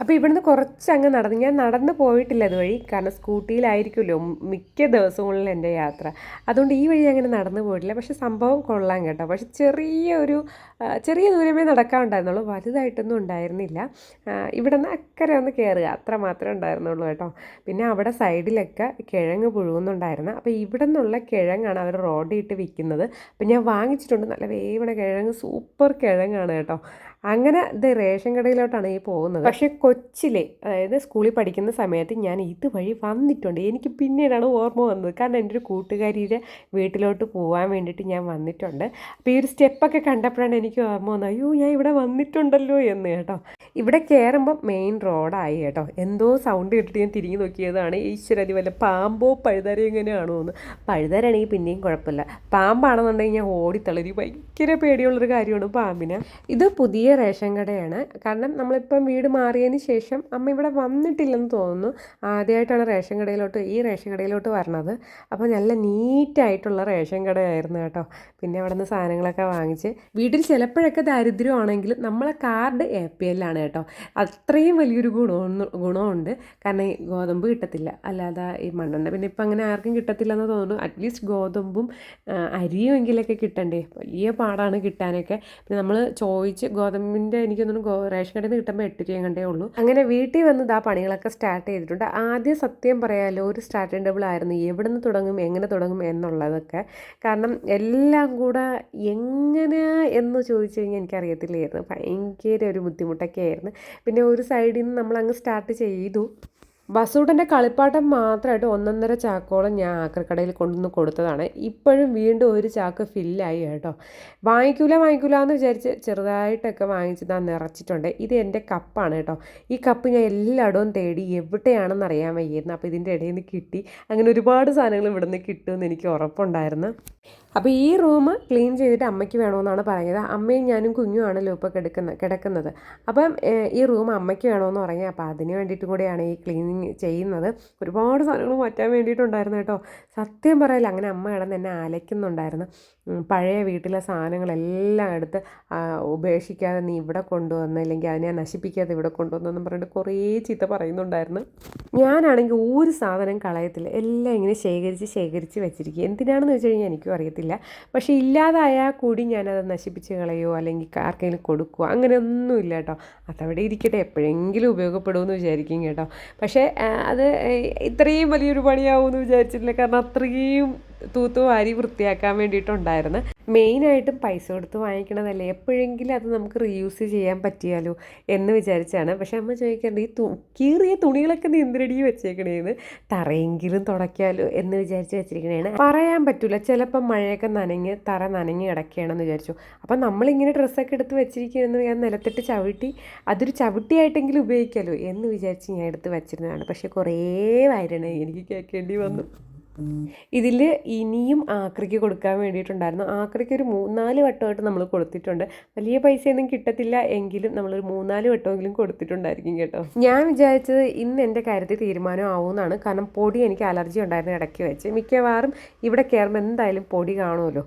[SPEAKER 1] അപ്പോൾ ഇവിടുന്ന് കുറച്ച് അങ്ങ് നടന്ന്. ഞാൻ നടന്നു പോയിട്ടില്ല അതുവഴി കാരണം സ്കൂട്ടിയിലായിരിക്കുമല്ലോ. മിക്ക ദിവസങ്ങളിലും എന്റെ യാത്ര. അതുകൊണ്ട് ഈ വഴി അങ്ങനെ നടന്നു പോയിട്ടില്ല. പക്ഷെ സംഭവം കൊള്ളാം കേട്ടോ. പക്ഷെ ചെറിയ ഒരു ചെറിയ ദൂരമേ നടക്കാനുണ്ടായിരുന്നുള്ളൂ. വലുതായിട്ടൊന്നും ഉണ്ടായിരുന്നില്ല. ഇവിടെ നിന്ന് അക്കരെ ഒന്ന് കയറുക. അത്ര മാത്രമേ ഉണ്ടായിരുന്നുള്ളൂ കേട്ടോ. പിന്നെ അവിടെ സൈഡിലൊക്കെ കിഴങ്ങ് പുഴുകുന്നുണ്ടായിരുന്നു അപ്പോൾ ഇവിടെ നിന്നുള്ള കിഴങ്ങാണ് അവർ റോഡിൽ ഇട്ട് വിൽക്കുന്നത്. അപ്പം ഞാൻ വാങ്ങിച്ചിട്ടുണ്ട്. നല്ല വേവണ കിഴങ്ങ്. സൂപ്പർ കിഴങ്ങാണ് കേട്ടോ. അങ്ങനെ ഇത് റേഷൻ കടയിലോട്ടാണ് ഈ പോകുന്നത്. പക്ഷേ കൊച്ചിലെ അതായത് സ്കൂളിൽ പഠിക്കുന്ന സമയത്ത് ഞാൻ ഇതുവഴി വന്നിട്ടുണ്ട്. എനിക്ക് പിന്നീടാണ് ഓർമ്മ വന്നത്. കാരണം എന്റെ ഒരു കൂട്ടുകാരിയുടെ വീട്ടിലോട്ട് പോകാൻ വേണ്ടിയിട്ട് ഞാൻ വന്നിട്ടുണ്ട്. അപ്പോൾ ഈ ഒരു സ്റ്റെപ്പൊക്കെ കണ്ടപ്പോഴാണ് എനിക്ക് ഓർമ്മ വന്നത്. അയ്യോ ഞാൻ ഇവിടെ വന്നിട്ടുണ്ടല്ലോ എന്ന് കേട്ടോ. ഇവിടെ കയറുമ്പോൾ മെയിൻ റോഡായി കേട്ടോ. എന്തോ സൗണ്ട് കേട്ടിട്ട് ഞാൻ തിരിഞ്ഞു നോക്കിയതാണ്. ഈശ്വരതി വല്ല പാമ്പോ പഴുതരോ എങ്ങനെയാണോ എന്ന്. പഴുതരാണെങ്കിൽ പിന്നെയും കുഴപ്പമില്ല. പാമ്പാണെന്നുണ്ടെങ്കിൽ ഞാൻ ഓടിത്തളരി ഭയങ്കര പേടിയുള്ളൊരു കാര്യമാണ് പാമ്പിന്. ഇത് പുതിയ റേഷൻ കടയാണ്. കാരണം നമ്മളിപ്പം വീട് മാറിയതിന് ശേഷം അമ്മ ഇവിടെ വന്നിട്ടില്ലെന്ന് തോന്നുന്നു. ആദ്യമായിട്ടാണ് റേഷൻ കടയിലോട്ട് ഈ റേഷൻ കടയിലോട്ട് വരണത്. അപ്പോൾ നല്ല നീറ്റായിട്ടുള്ള റേഷൻ കടയായിരുന്നു കേട്ടോ. പിന്നെ അവിടെ നിന്ന് സാധനങ്ങളൊക്കെ വാങ്ങിച്ച്. വീട്ടിൽ ചിലപ്പോഴൊക്കെ ദാരിദ്ര്യമാണെങ്കിലും നമ്മളെ കാർഡ് എ പി എല്ലാണ് കേട്ടോ. അത്രയും വലിയൊരു ഗുണം ഗുണമുണ്ട്. കാരണം ഈ ഗോതമ്പ് കിട്ടത്തില്ല. അല്ലാതെ ഈ മണ്ണെണ്ണ പിന്നെ ഇപ്പം അങ്ങനെ ആർക്കും കിട്ടത്തില്ലെന്ന് തോന്നുന്നു. അറ്റ്ലീസ്റ്റ് ഗോതമ്പും അരിയുമെങ്കിലൊക്കെ കിട്ടണ്ടേ. വലിയ പാടാണ് കിട്ടാനൊക്കെ. പിന്നെ നമ്മൾ ചോദിച്ച് ഗോതമ്പിന്റെ എനിക്ക് തോന്നുന്നു റേഷൻ കടയിൽ നിന്ന് കിട്ടുമ്പോൾ എട്ട് രൂപ കണ്ടേ ഉള്ളൂ. അങ്ങനെ വീട്ടിൽ വന്നത് ആ പണികളൊക്കെ സ്റ്റാർട്ട് ചെയ്തിട്ടുണ്ട്. ആദ്യം സത്യം പറയാലോ ഒരു സ്റ്റാർട്ടിംഗ് ടേബിൾ ആയിരുന്നു. എവിടെ നിന്ന് തുടങ്ങും എങ്ങനെ തുടങ്ങും എന്നുള്ളതൊക്കെ. കാരണം എല്ലാം കൂടെ എങ്ങനെ എന്ന് ചോദിച്ചു കഴിഞ്ഞാൽ എനിക്കറിയത്തില്ലായിരുന്നു. ഭയങ്കര ഒരു ബുദ്ധിമുട്ടൊക്കെ ആയിരുന്നു. പിന്നെ ഒരു സൈഡിൽ നിന്ന് നമ്മൾ അങ്ങ് സ്റ്റാർട്ട് ചെയ്തു. ബസൂട്ടന്റെ കളിപ്പാട്ടം മാത്രമായിട്ട് ഒന്നൊന്നര ചാക്കോളം ഞാൻ ആക്രിക്കടയിൽ കൊണ്ടുവന്ന് കൊടുത്തതാണ്. ഇപ്പോഴും വീണ്ടും ഒരു ചാക്ക് ഫില്ലായി കേട്ടോ. വാങ്ങിക്കൂല വാങ്ങിക്കൂല എന്ന് വിചാരിച്ച് ചെറുതായിട്ടൊക്കെ വാങ്ങിച്ച് ഞാൻ നിറച്ചിട്ടുണ്ട്. ഇത് എന്റെ കപ്പാണ് കേട്ടോ. ഈ കപ്പ് ഞാൻ എല്ലായിടവും തേടി എവിടെയാണെന്ന് അറിയാൻ വയ്യായിരുന്നു. അപ്പോൾ ഇതിന്റെ ഇടയിൽ നിന്ന് കിട്ടി. അങ്ങനെ ഒരുപാട് സാധനങ്ങൾ ഇവിടെ നിന്ന് കിട്ടുമെന്ന് എനിക്ക് ഉറപ്പുണ്ടായിരുന്നു. അപ്പോൾ ഈ റൂം ക്ലീൻ ചെയ്തിട്ട് അമ്മയ്ക്ക് വേണമെന്നാണ് പറഞ്ഞത് അമ്മയും ഞാനും കുഞ്ഞുമാണല്ലോ ഇപ്പോൾ കിടക്കുന്ന കിടക്കുന്നത്. അപ്പം ഈ റൂം അമ്മയ്ക്ക് വേണമെന്ന് പറഞ്ഞു അപ്പോൾ അതിന് വേണ്ടിയിട്ടും കൂടിയാണ് ഈ ക്ലീനിങ് ചെയ്യുന്നത്. ഒരുപാട് സാധനങ്ങൾ മാറ്റാൻ വേണ്ടിയിട്ടുണ്ടായിരുന്നു കേട്ടോ. സത്യം പറയില്ല അങ്ങനെ അമ്മ കിടന്ന് എന്നെ അലയ്ക്കുന്നുണ്ടായിരുന്നു. പഴയ വീട്ടിലെ സാധനങ്ങളെല്ലാം എടുത്ത് ഉപേക്ഷിക്കാതെ നീ ഇവിടെ കൊണ്ടുവന്ന് അല്ലെങ്കിൽ അതിനെ നശിപ്പിക്കാതെ ഇവിടെ കൊണ്ടുവന്നെന്നും പറഞ്ഞിട്ട് കുറേ ചീത്ത പറയുന്നുണ്ടായിരുന്നു. ഞാനാണെങ്കിൽ ഒരു സാധനം കളയത്തില്ല. എല്ലാം ഇങ്ങനെ ശേഖരിച്ച് ശേഖരിച്ച് വെച്ചിരിക്കുക. എന്തിനാണെന്ന് വെച്ച് കഴിഞ്ഞാൽ എനിക്കും അറിയത്തില്ല പക്ഷേ ഇല്ലാതായാൽ കൂടി ഞാനത് നശിപ്പിച്ച് കളയോ അല്ലെങ്കിൽ ആർക്കെങ്കിലും കൊടുക്കുകയോ അങ്ങനെയൊന്നുമില്ല കേട്ടോ. അതവിടെ ഇരിക്കട്ടെ. എപ്പോഴെങ്കിലും ഉപയോഗപ്പെടുമെന്ന് വിചാരിക്കും കേട്ടോ. പക്ഷേ അത് ഇത്രയും വലിയൊരു പണിയാവുമെന്ന് വിചാരിച്ചിട്ടില്ല. കാരണം അത്രയും തൂത്ത് വാരി വൃത്തിയാക്കാൻ വേണ്ടിയിട്ടുണ്ടായിരുന്നു. മെയിനായിട്ടും പൈസ കൊടുത്ത് വാങ്ങിക്കണതല്ലേ? എപ്പോഴെങ്കിലും അത് നമുക്ക് റീയൂസ് ചെയ്യാൻ പറ്റിയാലോ എന്ന് വിചാരിച്ചാണ്. പക്ഷേ അമ്മ ചോദിക്കേണ്ട ഈ തു കീറിയ തുണികളൊക്കെ നീന്തിരടി വെച്ചേക്കണേന്ന്? തറയെങ്കിലും തുടയ്ക്കാലോ എന്ന് വിചാരിച്ച് വെച്ചിരിക്കണേണ്. പറയാൻ പറ്റില്ല ചിലപ്പം മഴയൊക്കെ നനഞ്ഞ് തറ നനഞ്ഞ് കിടക്കുകയാണെന്ന് വിചാരിച്ചു. അപ്പം നമ്മളിങ്ങനെ ഡ്രസ്സൊക്കെ എടുത്ത് വെച്ചിരിക്കുകയാണെന്ന് ഞാൻ നിലത്തിട്ട് ചവിട്ടി അതൊരു ചവിട്ടിയായിട്ടെങ്കിലും ഉപയോഗിക്കാമല്ലോ എന്ന് വിചാരിച്ച് ഞാൻ എടുത്ത് വെച്ചിരുന്നതാണ്. പക്ഷേ കുറേ വയറണേ എനിക്ക് കേൾക്കേണ്ടി വന്നു. ഇതിൽ ഇനിയും ആക്രിക്ക് കൊടുക്കാൻ വേണ്ടിയിട്ടുണ്ടായിരുന്നു. ആക്രിക്ക് ഒരു മൂന്നാൽ വട്ടമായിട്ട് നമ്മൾ കൊടുത്തിട്ടുണ്ട്. വലിയ പൈസയൊന്നും കിട്ടത്തില്ല എങ്കിലും നമ്മളൊരു മൂന്നാൽ വട്ടമെങ്കിലും കൊടുത്തിട്ടുണ്ടായിരിക്കും കേട്ടോ. ഞാൻ വിചാരിച്ചത് ഇന്ന് എന്റെ കാര്യത്തിൽ തീരുമാനം ആവുമെന്നാണ്. കാരണം പൊടി എനിക്ക് അലർജി ഉണ്ടായിരുന്നു ഇടയ്ക്ക് വെച്ച്. മിക്കവാറും ഇവിടെ കയറുമ്പോൾ എന്തായാലും പൊടി കാണുമല്ലോ.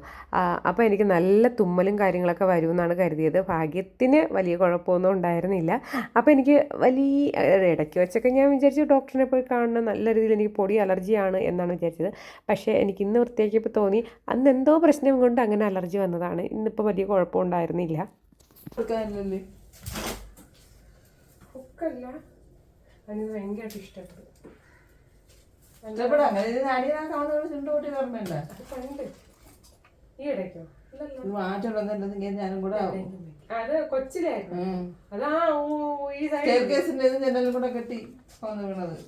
[SPEAKER 1] അപ്പോൾ എനിക്ക് നല്ല തുമ്മലും കാര്യങ്ങളൊക്കെ വരുമെന്നാണ് കരുതിയത്. ഭാഗ്യത്തിന് വലിയ കുഴപ്പമൊന്നും ഉണ്ടായിരുന്നില്ല. അപ്പോൾ എനിക്ക് വലിയ ഇടയ്ക്ക് വെച്ചൊക്കെ ഞാൻ വിചാരിച്ചു ഡോക്ടറിനെ പോയി കാണണം. നല്ല രീതിയിൽ എനിക്ക് പൊടി അലർജിയാണ് എന്നാണ് വിചാരിച്ചത്. പക്ഷേ എനിക്ക് ഇന്ന് വൃത്തിയാക്കിയപ്പോൾ തോന്നി അന്ന് എന്തോ പ്രശ്നം കൊണ്ട് അങ്ങനെ അലർജി വന്നതാണ്. ഇന്നിപ്പോൾ വലിയ കുഴപ്പമുണ്ടായിരുന്നില്ല ഭയങ്കരമായിട്ട് ഇഷ്ടപ്പെട്ടു.
[SPEAKER 2] ഞാനും കൂടെ
[SPEAKER 1] അത് കൊച്ചിലായിരുന്നു. അതാ ഓ ഈ
[SPEAKER 2] ജനലും കൂടെ കെട്ടി വന്നു വീണത്
[SPEAKER 1] ഇവിടെ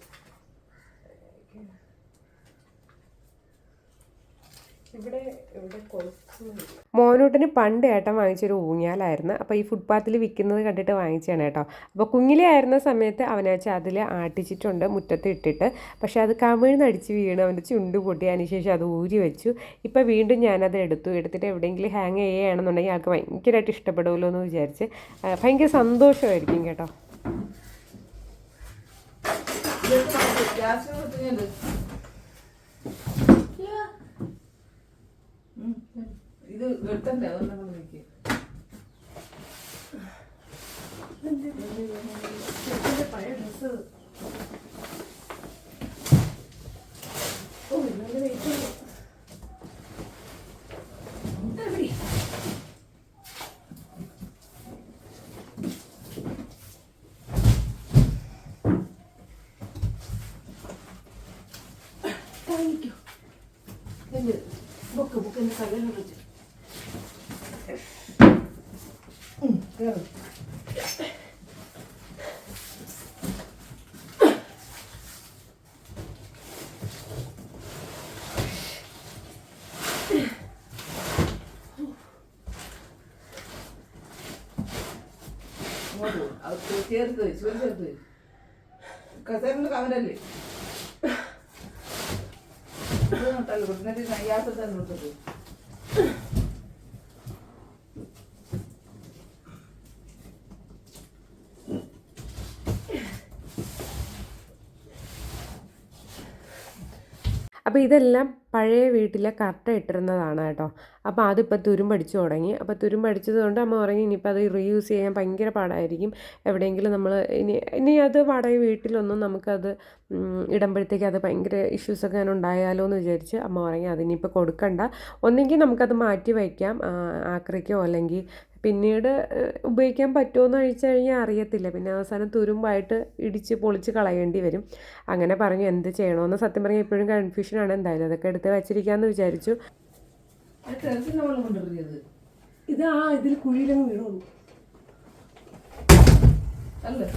[SPEAKER 1] ഇവിടെ മോനൂട്ടിന് പണ്ട് ഏട്ടൻ വാങ്ങിച്ചൊരു ഊഞ്ഞാലായിരുന്നു. അപ്പോൾ ഈ ഫുട്പാത്തിൽ വിൽക്കുന്നത് കണ്ടിട്ട് വാങ്ങിച്ചാണ് കേട്ടോ. അപ്പോൾ കുഞ്ഞിലെ ആയിരുന്ന സമയത്ത് അവനെ വെച്ച് അതിൽ ആട്ടിച്ചിട്ടുണ്ട് മുറ്റത്ത് ഇട്ടിട്ട്. പക്ഷേ അത് കമിഴ്ന്ന് അടിച്ച് വീണ് അവന്റെ ചുണ്ട് പൊട്ടി. അതിനുശേഷം അത് ഊരി വെച്ചു. ഇപ്പോൾ വീണ്ടും ഞാനത് എടുത്തു. എടുത്തിട്ട് എവിടെയെങ്കിലും ഹാങ് ചെയ്യുകയാണെന്നുണ്ടെങ്കിൽ ആൾക്ക് ഭയങ്കരമായിട്ട് ഇഷ്ടപ്പെടുമല്ലോ എന്ന് വിചാരിച്ച് ഭയങ്കര സന്തോഷമായിരിക്കും കേട്ടോ.
[SPEAKER 2] ഗ്യാസ് കുത്തിഞ്ഞത് ഇത് വെട്ടണ്ടേ അതുകൊണ്ടാണ് വിളിക്കുക ഡ്രസ്സ്
[SPEAKER 1] ഓ നല്ല വെയിറ്റ് താങ്ങിക്കോ
[SPEAKER 2] എന്ത് ബുക്ക് ബുക്കിന്റെ കല്യാണം വെച്ച് കേറ് ഇങ്ങോട്ട് പോ. അത് ചേർത്ത് വെച്ച് ഒരു ചേർത്ത് വെച്ച് കസേരയിൽ കവരല്ലേ ഇത്
[SPEAKER 1] അപ്പോൾ ഇതെല്ലാം പഴയ വീട്ടിലെ കർട്ട ഇട്ടിരുന്നതാണ് കേട്ടോ. അപ്പോൾ അതിപ്പോൾ തുരുമ്പടിച്ചു തുടങ്ങി. അപ്പോൾ തുരുമ്പടിച്ചത് കൊണ്ട് അമ്മ പറഞ്ഞു ഇനിയിപ്പോൾ അത് റീയൂസ് ചെയ്യാൻ ഭയങ്കര പാടായിരിക്കും. എവിടെയെങ്കിലും നമ്മൾ ഇനി ഇനി അത് വാടക വീട്ടിലൊന്നും നമുക്കത് ഇടുമ്പോഴത്തേക്ക് അത് ഭയങ്കര ഇഷ്യൂസൊക്കെ ഞാൻ ഉണ്ടായാലോ എന്ന് വിചാരിച്ച് അമ്മ പറഞ്ഞു അതിനിപ്പോൾ കൊടുക്കണ്ട. ഒന്നെങ്കിൽ നമുക്കത് മാറ്റി വയ്ക്കാം. ആക്രിക്കോ അല്ലെങ്കിൽ പിന്നീട് ഉപയോഗിക്കാൻ പറ്റുമോ എന്ന് ചോദിച്ചു കഴിഞ്ഞാൽ അറിയത്തില്ല. പിന്നെ അവസാനം തുരുമ്പായിട്ട് ഇടിച്ച് പൊളിച്ച് കളയേണ്ടി വരും. അങ്ങനെ പറഞ്ഞു എന്ത് ചെയ്യണമെന്ന് സത്യം പറഞ്ഞാൽ ഇപ്പോഴും കൺഫ്യൂഷനാണ് എന്തായാലും അതൊക്കെ എടുത്ത് വെച്ചിരിക്കാമെന്ന് വിചാരിച്ചു. ഇത് ആ ഇതിൽ കുഴിയിലങ്ങ് വീണു
[SPEAKER 2] അല്ലേ.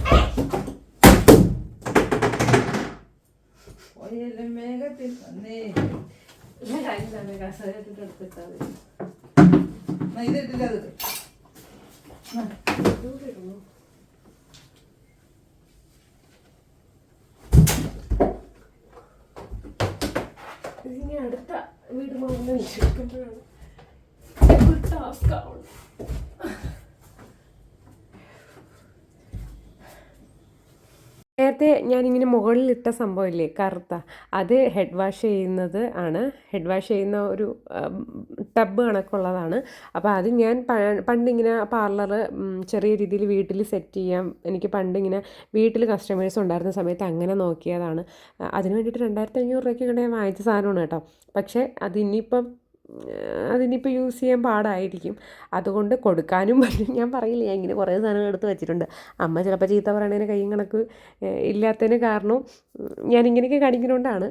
[SPEAKER 2] എന്നാ.
[SPEAKER 1] ഇതിനി അടുത്ത വീട് മാറുന്ന വിശ്വസിക്കുമ്പോഴാണ് ടാസ്ക് ആവുള്ളൂ നേരത്തെ ഞാനിങ്ങനെ മുകളിലിട്ട സംഭവമില്ലേ കറുത്ത അത് ഹെഡ് വാഷ് ചെയ്യുന്നത് ആണ്. ഹെഡ് വാഷ് ചെയ്യുന്ന ഒരു ടബ് കണക്കുള്ളതാണ്. അപ്പോൾ അത് ഞാൻ പണ്ടിങ്ങനെ പാർലർ ചെറിയ രീതിയിൽ വീട്ടിൽ സെറ്റ് ചെയ്യാം. എനിക്ക് പണ്ടിങ്ങനെ വീട്ടിൽ കസ്റ്റമേഴ്സ് ഉണ്ടായിരുന്ന സമയത്ത് അങ്ങനെ നോക്കിയതാണ്. അതിന് വേണ്ടിയിട്ട് രണ്ടായിരത്തി അഞ്ഞൂറ് രൂപയ്ക്ക് കണ്ടേ വാങ്ങിച്ച സാധനമാണ് കേട്ടോ. പക്ഷേ അതിനിപ്പം ഏഹ് അതിനിപ്പോൾ യൂസ് ചെയ്യാൻ പാടായിരിക്കും. അതുകൊണ്ട് കൊടുക്കാനും പറ്റും. ഞാൻ പറയില്ല ഞാൻ ഇങ്ങനെ കുറേ സാധനങ്ങൾ എടുത്ത് വെച്ചിട്ടുണ്ട്. അമ്മ ചിലപ്പോൾ ചീത്ത പറയണതിന് കൈയും കണക്ക് ഇല്ലാത്തതിന് കാരണം ഞാനിങ്ങനെയൊക്കെ കാണിക്കുന്നതുകൊണ്ടാണ്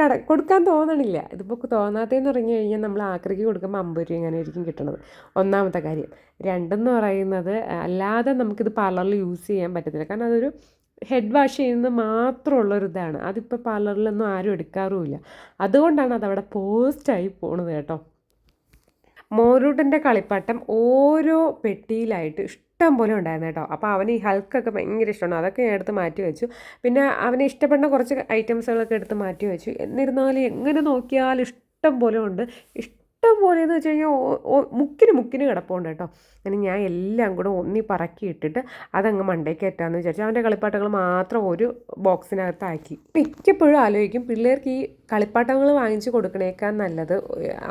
[SPEAKER 1] കട കൊടുക്കാൻ തോന്നണില്ല. ഇതിപ്പോൾ തോന്നാത്തതെന്ന് പറഞ്ഞു കഴിഞ്ഞാൽ നമ്മൾ ആക്രിക്ക് കൊടുക്കുമ്പോൾ അമ്പത് രൂപ ഇങ്ങനെ ആയിരിക്കും കിട്ടണത്. ഒന്നാമത്തെ കാര്യം. രണ്ടെന്ന് പറയുന്നത് അല്ലാതെ നമുക്കിത് പാർലറിൽ യൂസ് ചെയ്യാൻ പറ്റത്തില്ല. കാരണം അതൊരു ഹെഡ് വാഷ് ചെയ്യുന്നത് മാത്രമുള്ളൊരു ഇതാണ് അതിപ്പോൾ പാർലറിലൊന്നും ആരും എടുക്കാറുമില്ല. അതുകൊണ്ടാണ് അതവിടെ പോസ്റ്റായി പോണത് കേട്ടോ. മോരൂട്ടന്റെ കളിപ്പാട്ടം ഓരോ പെട്ടിയിലായിട്ട് ഇഷ്ടം പോലെ ഉണ്ടായിരുന്നു കേട്ടോ. അപ്പോൾ അവന് ഈ ഹൾക്കൊക്കെ ഭയങ്കര ഇഷ്ടമാണ്. അതൊക്കെ ഞാൻ എടുത്ത് മാറ്റി വെച്ചു. പിന്നെ അവന് ഇഷ്ടപ്പെടുന്ന കുറച്ച് ഐറ്റംസുകളൊക്കെ എടുത്ത് മാറ്റി വെച്ചു. എന്നിരുന്നാലും എങ്ങനെ നോക്കിയാലും ഇഷ്ടം പോലെ ഉണ്ട്. ഇഷ്ടം പോലെ എന്ന് വെച്ച് കഴിഞ്ഞാൽ മുക്കിന് മുക്കിന് കിടപ്പുണ്ട് കേട്ടോ. അങ്ങനെ ഞാൻ എല്ലാം കൂടെ ഒന്നി പറക്കി ഇട്ടിട്ട് അതങ്ങ് മണ്ടയ്ക്ക് കയറ്റാമെന്ന് വിചാരിച്ചു. അവന്റെ കളിപ്പാട്ടങ്ങൾ മാത്രം ഒരു ബോക്സിനകത്താക്കി. മിക്കപ്പോഴും ആലോചിക്കും പിള്ളേർക്ക് ഈ കളിപ്പാട്ടങ്ങൾ വാങ്ങിച്ചു കൊടുക്കണേക്കാൾ നല്ലത്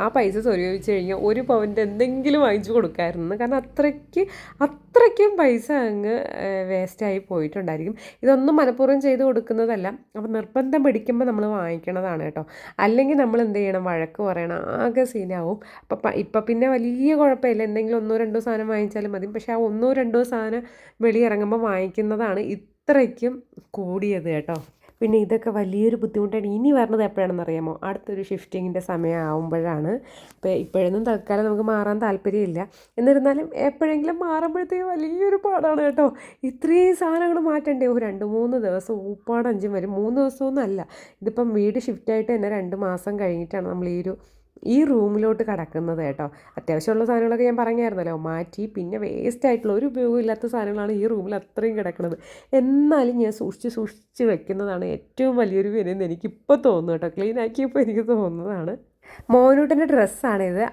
[SPEAKER 1] ആ പൈസ സ്വരൂപിച്ച് കഴിഞ്ഞാൽ ഒരു പവന്റെ എന്തെങ്കിലും വാങ്ങിച്ചു കൊടുക്കാമായിരുന്നു. കാരണം അത്രയ്ക്ക് അത്രയ്ക്കും പൈസ അങ്ങ് വേസ്റ്റായി പോയിട്ടുണ്ടായിരിക്കും. ഇതൊന്നും മനഃപൂർവം ചെയ്ത് കൊടുക്കുന്നതല്ല. അപ്പം നിർബന്ധം പിടിക്കുമ്പോൾ നമ്മൾ വാങ്ങിക്കണതാണ് കേട്ടോ. അല്ലെങ്കിൽ നമ്മൾ എന്ത് ചെയ്യണം? വഴക്ക് പറയണം. ആകെ സീനാവും അപ്പം ഇപ്പം പിന്നെ വലിയ കുഴപ്പമില്ല. എന്തെങ്കിലും ഒന്നോ രണ്ടോ സാധനം വാങ്ങിച്ചാലും മതി. പക്ഷേ ആ ഒന്നോ രണ്ടോ സാധനം വെളിയിറങ്ങുമ്പോൾ വാങ്ങിക്കുന്നതാണ് ഇത്രയ്ക്കും കൂടിയത് കേട്ടോ. പിന്നെ ഇതൊക്കെ വലിയൊരു ബുദ്ധിമുട്ടാണ്. ഇനി വരണത് എപ്പോഴാണെന്ന് അറിയാമോ? അടുത്തൊരു ഷിഫ്റ്റിങ്ങിന്റെ സമയമാകുമ്പോഴാണ് ഇപ്പോൾ ഇപ്പോഴൊന്നും തൽക്കാലം നമുക്ക് മാറാൻ താല്പര്യമില്ല. എന്നിരുന്നാലും എപ്പോഴെങ്കിലും മാറുമ്പോഴത്തേക്ക് വലിയൊരു പാടാണ് കേട്ടോ. ഇത്രയും സാധനങ്ങൾ മാറ്റണ്ടേ? ഒരു രണ്ട് മൂന്ന് ദിവസം ഊപ്പാടഞ്ചും വരും. മൂന്ന് ദിവസമൊന്നും അല്ല. ഇതിപ്പം വീട് ഷിഫ്റ്റായിട്ട് തന്നെ രണ്ട് മാസം കഴിഞ്ഞിട്ടാണ് നമ്മൾ ഈ ഒരു ഈ റൂമിലോട്ട് കിടക്കുന്നത് കേട്ടോ. അത്യാവശ്യമുള്ള സാധനങ്ങളൊക്കെ ഞാൻ പറഞ്ഞായിരുന്നല്ലോ. മാറ്റി പിന്നെ വേസ്റ്റ് ആയിട്ടുള്ള ഒരു ഉപയോഗമില്ലാത്ത സാധനങ്ങളാണ് ഈ റൂമിൽ അത്രയും കിടക്കുന്നത്. എന്നാലും ഞാൻ സൂക്ഷിച്ച് സൂക്ഷിച്ച് വെക്കുന്നതാണ് ഏറ്റവും വലിയൊരു വിനയെന്ന് എനിക്കിപ്പോൾ തോന്നുന്നു കേട്ടോ. ക്ലീൻ ആക്കിയപ്പോൾ എനിക്ക് തോന്നുന്നതാണ്. മോനൂട്ടന്റെ ഡ്രസ്സാണിത്.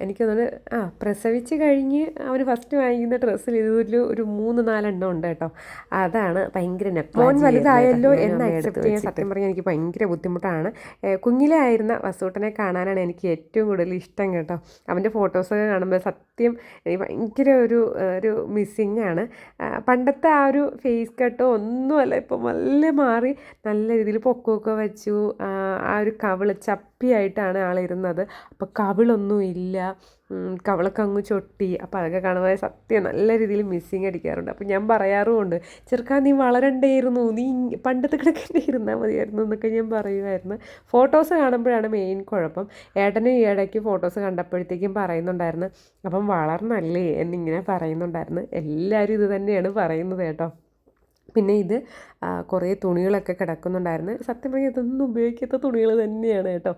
[SPEAKER 1] എനിക്ക് തോന്നുന്നു ആ പ്രസവിച്ച് കഴിഞ്ഞ് അവർ ഫസ്റ്റ് വാങ്ങിക്കുന്ന ഡ്രസ്സിൽ ഇതിൽ ഒരു മൂന്ന് നാലെണ്ണം ഉണ്ട് കേട്ടോ. അതാണ് ഭയങ്കര മോൻ വലുതായല്ലോ എന്ന് അക്സെപ്റ്റ് ചെയ്യാൻ സത്യം പറഞ്ഞാൽ എനിക്ക് ഭയങ്കര ബുദ്ധിമുട്ടാണ്. കുഞ്ഞിലെ ആയിരുന്ന വസൂട്ടനെ കാണാനാണ് എനിക്ക് ഏറ്റവും കൂടുതൽ ഇഷ്ടം കേട്ടോ. അവന്റെ ഫോട്ടോസൊക്കെ കാണുമ്പോൾ സത്യം എനിക്ക് ഭയങ്കര ഒരു ഒരു മിസ്സിങ് ആണ്. പണ്ടത്തെ ആ ഒരു ഫേസ് കട്ടോ ഒന്നുമല്ല ഇപ്പം നല്ല മാറി നല്ല രീതിയിൽ പൊക്കമൊക്കെ വെച്ചു. ആ, ഒരു ഒരു കവിൾ ആയിട്ടാണ് ആളിരുന്നത് അപ്പോൾ കവിളൊന്നും ഇല്ല. കവളൊക്കെ അങ്ങ് ചൊട്ടി. അപ്പോൾ അതൊക്കെ കാണുമ്പോൾ സത്യം നല്ല രീതിയിൽ മിസ്സിങ് അടിക്കാറുണ്ട്. അപ്പോൾ ഞാൻ പറയാറുമുണ്ട് ചെറുക്കാൻ നീ വളരണ്ടേയിരുന്നു. നീ പണ്ടത്തെ കിടക്കേണ്ടി ഇരുന്നാൽ മതിയായിരുന്നു എന്നൊക്കെ ഞാൻ പറയുമായിരുന്നു. ഫോട്ടോസ് കാണുമ്പോഴാണ് മെയിൻ കുഴപ്പം. ഏട്ടന് ഈ ഇടയ്ക്ക് ഫോട്ടോസ് കണ്ടപ്പോഴത്തേക്കും പറയുന്നുണ്ടായിരുന്നു. അപ്പം വളർന്നല്ലേ എന്നിങ്ങനെ പറയുന്നുണ്ടായിരുന്നു. എല്ലാവരും ഇത് തന്നെയാണ് പറയുന്നത് കേട്ടോ. പിന്നെ ഇത് കുറേ തുണികളൊക്കെ കിടക്കുന്നുണ്ടായിരുന്നു. സത്യം പറഞ്ഞാൽ ഇതൊന്നും ഉപയോഗിക്കാത്ത തുണികൾ തന്നെയാണ് കേട്ടോ.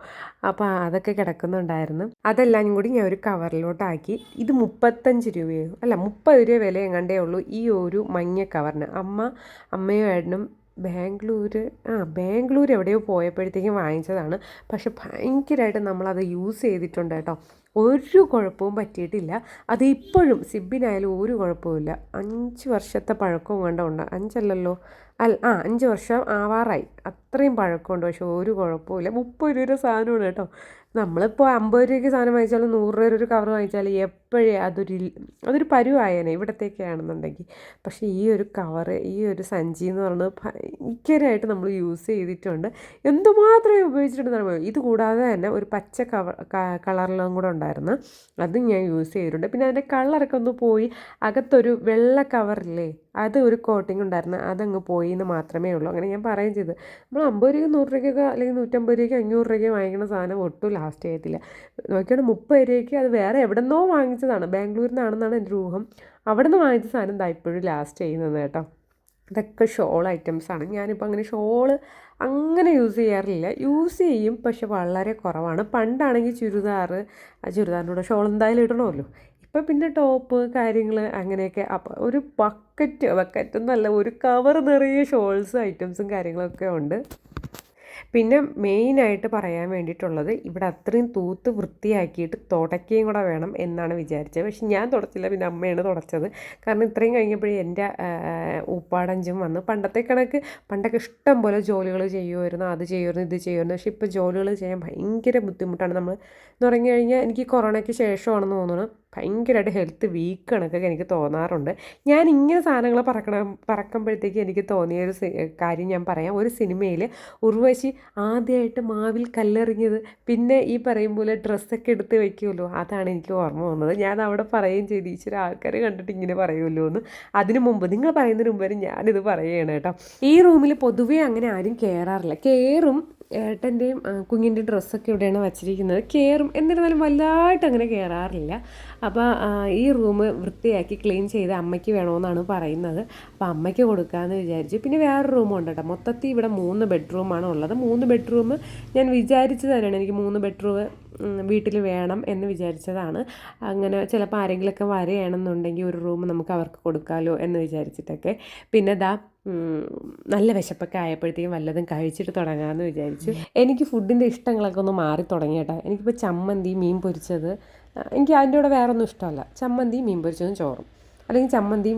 [SPEAKER 1] അപ്പോൾ അതൊക്കെ കിടക്കുന്നുണ്ടായിരുന്നു. അതെല്ലാം കൂടി ഞാൻ ഒരു കവറിലോട്ടാക്കി. ഇത് മുപ്പത്തഞ്ച് രൂപയോ? അല്ല മുപ്പത് രൂപ വില എങ്ങാണ്ടേ ഉള്ളൂ ഈ ഒരു മഞ്ഞ കവറിന്. അമ്മ അമ്മയും ഏട്ടനും ബാംഗ്ലൂർ ആ ബാംഗ്ലൂർ എവിടെയോ പോയപ്പോഴത്തേക്കും വാങ്ങിച്ചതാണ്. പക്ഷെ ഭയങ്കരമായിട്ട് നമ്മളത് യൂസ് ചെയ്തിട്ടുണ്ട് കേട്ടോ. ഒരു കുഴപ്പവും പറ്റിയിട്ടില്ല. അത് ഇപ്പോഴും സിബിനായാലും ഒരു കുഴപ്പമില്ല അഞ്ച് വർഷത്തെ പഴക്കവും കണ്ടുണ്ട് അഞ്ചല്ലല്ലോ? അൽ ആ അഞ്ച് വർഷം ആവാറായി. അത്രയും പഴക്കമുണ്ട്. പക്ഷെ ഒരു കുഴപ്പമില്ല മുപ്പത് രൂപയുടെ സാധനമാണ് കേട്ടോ. നമ്മളിപ്പോൾ അമ്പത് രൂപയ്ക്ക് സാധനം വാങ്ങിച്ചാലും നൂറ് രൂപ ഒരു കവർ വാങ്ങിച്ചാൽ എപ്പോഴേ അതൊരു അതൊരു പരുവായേനെ ഇവിടത്തേക്കാണെന്നുണ്ടെങ്കിൽ. പക്ഷേ ഈ ഒരു കവർ ഈ ഒരു സഞ്ചി എന്ന് പറയുന്നത് ഭയങ്കരമായിട്ട് നമ്മൾ യൂസ് ചെയ്തിട്ടുണ്ട്. എന്തുമാത്രമേ ഉപയോഗിച്ചിട്ടുണ്ടെന്ന് പറയുമ്പോൾ ഇത് കൂടാതെ തന്നെ ഒരു പച്ച കവർ കളറിലും കൂടെ ഉണ്ടായിരുന്നു. അതും ഞാൻ യൂസ് ചെയ്തിട്ടുണ്ട്. പിന്നെ അതിന്റെ കളറൊക്കെ ഒന്ന് പോയി. അകത്തൊരു വെള്ള കവറില്ലേ? അത് ഒരു കോട്ടിംഗ് ഉണ്ടായിരുന്നു. അതങ്ങ് പോയി. എന്ന് മാത്രമേ ഉള്ളൂ. അങ്ങനെ ഞാൻ പറയുകയും ചെയ്തു. നമ്മൾ അമ്പത് രൂപയ്ക്ക് നൂറ് രൂപയ്ക്കൊക്കെ അല്ലെങ്കിൽ നൂറ്റമ്പത് രൂപയ്ക്ക് അഞ്ഞൂറ് രൂപയ്ക്ക് വാങ്ങിക്കുന്ന സാധനം ഒട്ടും ലാസ്റ്റ് ചെയ്യത്തില്ല. നോക്കിയാണ് മുപ്പത് രൂപയ്ക്ക് അത് വേറെ എവിടെന്നോ വാങ്ങിച്ചതാണ്. ബാംഗ്ലൂരിൽ നിന്നാണെന്നാണ് എന്റെ ഊഹം അവിടെ നിന്ന് വാങ്ങിച്ച സാധനം ദാ ഇപ്പോഴും ലാസ്റ്റ് ചെയ്യുന്നത് കേട്ടോ. ഇതൊക്കെ ഷോൾ ഐറ്റംസാണ് ഞാനിപ്പോൾ അങ്ങനെ ഷോൾ അങ്ങനെ യൂസ് ചെയ്യാറില്ല. യൂസ് ചെയ്യും പക്ഷെ വളരെ കുറവാണ്. പണ്ടാണെങ്കിൽ ചുരിദാറ് ആ ചുരിദാറിന്റെ ഷോൾ എന്തായാലും ഇടണമല്ലോ. ഇപ്പം പിന്നെ ടോപ്പ് കാര്യങ്ങൾ അങ്ങനെയൊക്കെ. അപ്പോൾ ഒരു ബക്കറ്റ് ബക്കറ്റ് എന്നല്ല ഒരു കവർ നിറയെ ഷോൾസ് ഐറ്റംസും കാര്യങ്ങളൊക്കെ ഉണ്ട്. പിന്നെ മെയിനായിട്ട് പറയാൻ വേണ്ടിയിട്ടുള്ളത് ഇവിടെ അത്രയും തൂത്ത് വൃത്തിയാക്കിയിട്ട് തുടയ്ക്കുകയും കൂടെ വേണം എന്നാണ് വിചാരിച്ചത്. പക്ഷെ ഞാൻ തുടച്ചില്ല പിന്നെ അമ്മയാണ് തുടച്ചത്. കാരണം ഇത്രയും കഴിഞ്ഞപ്പോഴേ എന്റെ ഉപ്പാടഞ്ചും വന്നു. പണ്ടത്തെ കണക്ക് പണ്ടൊക്കെ ഇഷ്ടം പോലെ ജോലികൾ ചെയ്യുമായിരുന്നു അത് ചെയ്യുമായിരുന്നു ഇത് ചെയ്യുമായിരുന്നു. പക്ഷെ ഇപ്പോൾ ജോലികൾ ചെയ്യാൻ ഭയങ്കര ബുദ്ധിമുട്ടാണ്. നമ്മൾ എന്ന് പറഞ്ഞു കഴിഞ്ഞാൽ എനിക്ക് കൊറോണയ്ക്ക് ശേഷമാണെന്ന് തോന്നുന്നു. ഭയങ്കരമായിട്ട് ഹെൽത്ത് വീക്ക് കണക്കൊക്കെ എനിക്ക് തോന്നാറുണ്ട്. ഞാൻ ഇങ്ങനെ സാധനങ്ങൾ പറക്കണം പറക്കുമ്പോഴത്തേക്ക് എനിക്ക് തോന്നിയ ഒരു കാര്യം ഞാൻ പറയാം. ഒരു സിനിമയിൽ ഉർവശി ആദ്യമായിട്ട് മാവിൽ കല്ലെറിഞ്ഞത് പിന്നെ ഈ പറയും പോലെ ഡ്രസ്സൊക്കെ എടുത്ത് വെക്കുമല്ലോ അതാണ് എനിക്ക് ഓർമ്മ വന്നത്. ഞാൻ അവിടെ പറയുകയും ചെയ്തു. ഈശ്വര ആൾക്കാർ കണ്ടിട്ട് ഇങ്ങനെ പറയുമല്ലോ എന്ന് അതിനു മുമ്പ് നിങ്ങൾ പറയുന്നതിന് മുമ്പ് ഞാനിത് പറയുകയാണ് കേട്ടോ. ഈ റൂമിൽ പൊതുവേ അങ്ങനെ ആരും കയറാറില്ല കയറും ഏട്ടന്റെയും കുഞ്ഞിന്റെയും ഡ്രസ്സൊക്കെ ഇവിടെയാണ് വച്ചിരിക്കുന്നത്. കയറും എന്നിരുന്നാലും വലുതായിട്ട് അങ്ങനെ കയറാറില്ല അപ്പോൾ ഈ റൂം വൃത്തിയാക്കി ക്ലീൻ ചെയ്ത് അമ്മയ്ക്ക് വേണമെന്നാണ് പറയുന്നത്. അപ്പോൾ അമ്മയ്ക്ക് കൊടുക്കാമെന്ന് വിചാരിച്ചു. പിന്നെ വേറെ റൂമുണ്ട് കേട്ടോ. മൊത്തത്തിൽ ഇവിടെ മൂന്ന് ബെഡ്റൂമാണ് ഉള്ളത്. മൂന്ന് ബെഡ്റൂം ഞാൻ വിചാരിച്ചു തന്നെയാണ്. എനിക്ക് മൂന്ന് ബെഡ്റൂം വീട്ടിൽ വേണം എന്ന് വിചാരിച്ചതാണ്. അങ്ങനെ ചിലപ്പോൾ ആരെങ്കിലുമൊക്കെ വരികയാണെന്നുണ്ടെങ്കിൽ ഒരു റൂം നമുക്ക് അവർക്ക് കൊടുക്കാമല്ലോ എന്ന് വിചാരിച്ചിട്ടൊക്കെ. പിന്നെ ദാ നല്ല വിശപ്പൊക്കെ ആയപ്പോഴത്തേക്കും വല്ലതും കഴിച്ചിട്ട് തുടങ്ങാമെന്ന് വിചാരിച്ചു. എനിക്ക് ഫുഡിന്റെ ഇഷ്ടങ്ങളൊക്കെ ഒന്ന് മാറി തുടങ്ങി എനിക്കിപ്പോൾ ചമ്മന്തി മീൻ പൊരിച്ചത് എനിക്ക് അതിന്റെ കൂടെ വേറൊന്നും ഇഷ്ടമല്ല. ചമ്മന്തി മീൻ പൊരിച്ചതും ചോറും. അല്ലെങ്കിൽ ചമ്മന്തി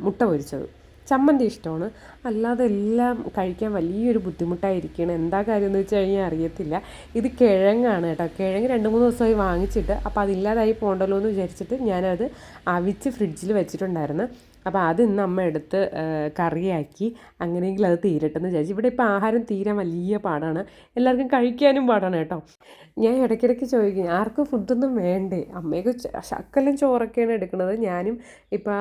[SPEAKER 1] മുട്ട പൊരിച്ചത്. ചമ്മന്തി ഇഷ്ടമാണ്. അല്ലാതെ എല്ലാം കഴിക്കാൻ വലിയൊരു ബുദ്ധിമുട്ടായിരിക്കുകയാണ് എന്താ കാര്യം എന്ന് വെച്ച് കഴിഞ്ഞാൽ അറിയത്തില്ല. ഇത് കിഴങ്ങാണ് കേട്ടോ. കിഴങ്ങ് രണ്ട് മൂന്ന് ദിവസമായി വാങ്ങിച്ചിട്ട് അപ്പോൾ അതില്ലാതായി പോകണ്ടല്ലോ എന്ന് വിചാരിച്ചിട്ട് ഞാനത് അവിച്ച് ഫ്രിഡ്ജിൽ വെച്ചിട്ടുണ്ടായിരുന്നു. അപ്പോൾ അത് ഇന്ന് അമ്മ എടുത്ത് കറിയാക്കി അങ്ങനെയെങ്കിൽ അത് തീരട്ടെന്ന് വിചാരിച്ചു. ഇവിടെ ഇപ്പോൾ ആഹാരം തീരാൻ വലിയ പാടാണ്. എല്ലാവർക്കും കഴിക്കാനും പാടാണ് കേട്ടോ. ഞാൻ ഇടയ്ക്കിടയ്ക്ക് ചോദിക്കും ആർക്കും ഫുഡൊന്നും വേണ്ടേ? അമ്മയൊക്കെ ശക്കലം ചോറൊക്കെയാണ് എടുക്കുന്നത്. ഞാനും ഇപ്പോൾ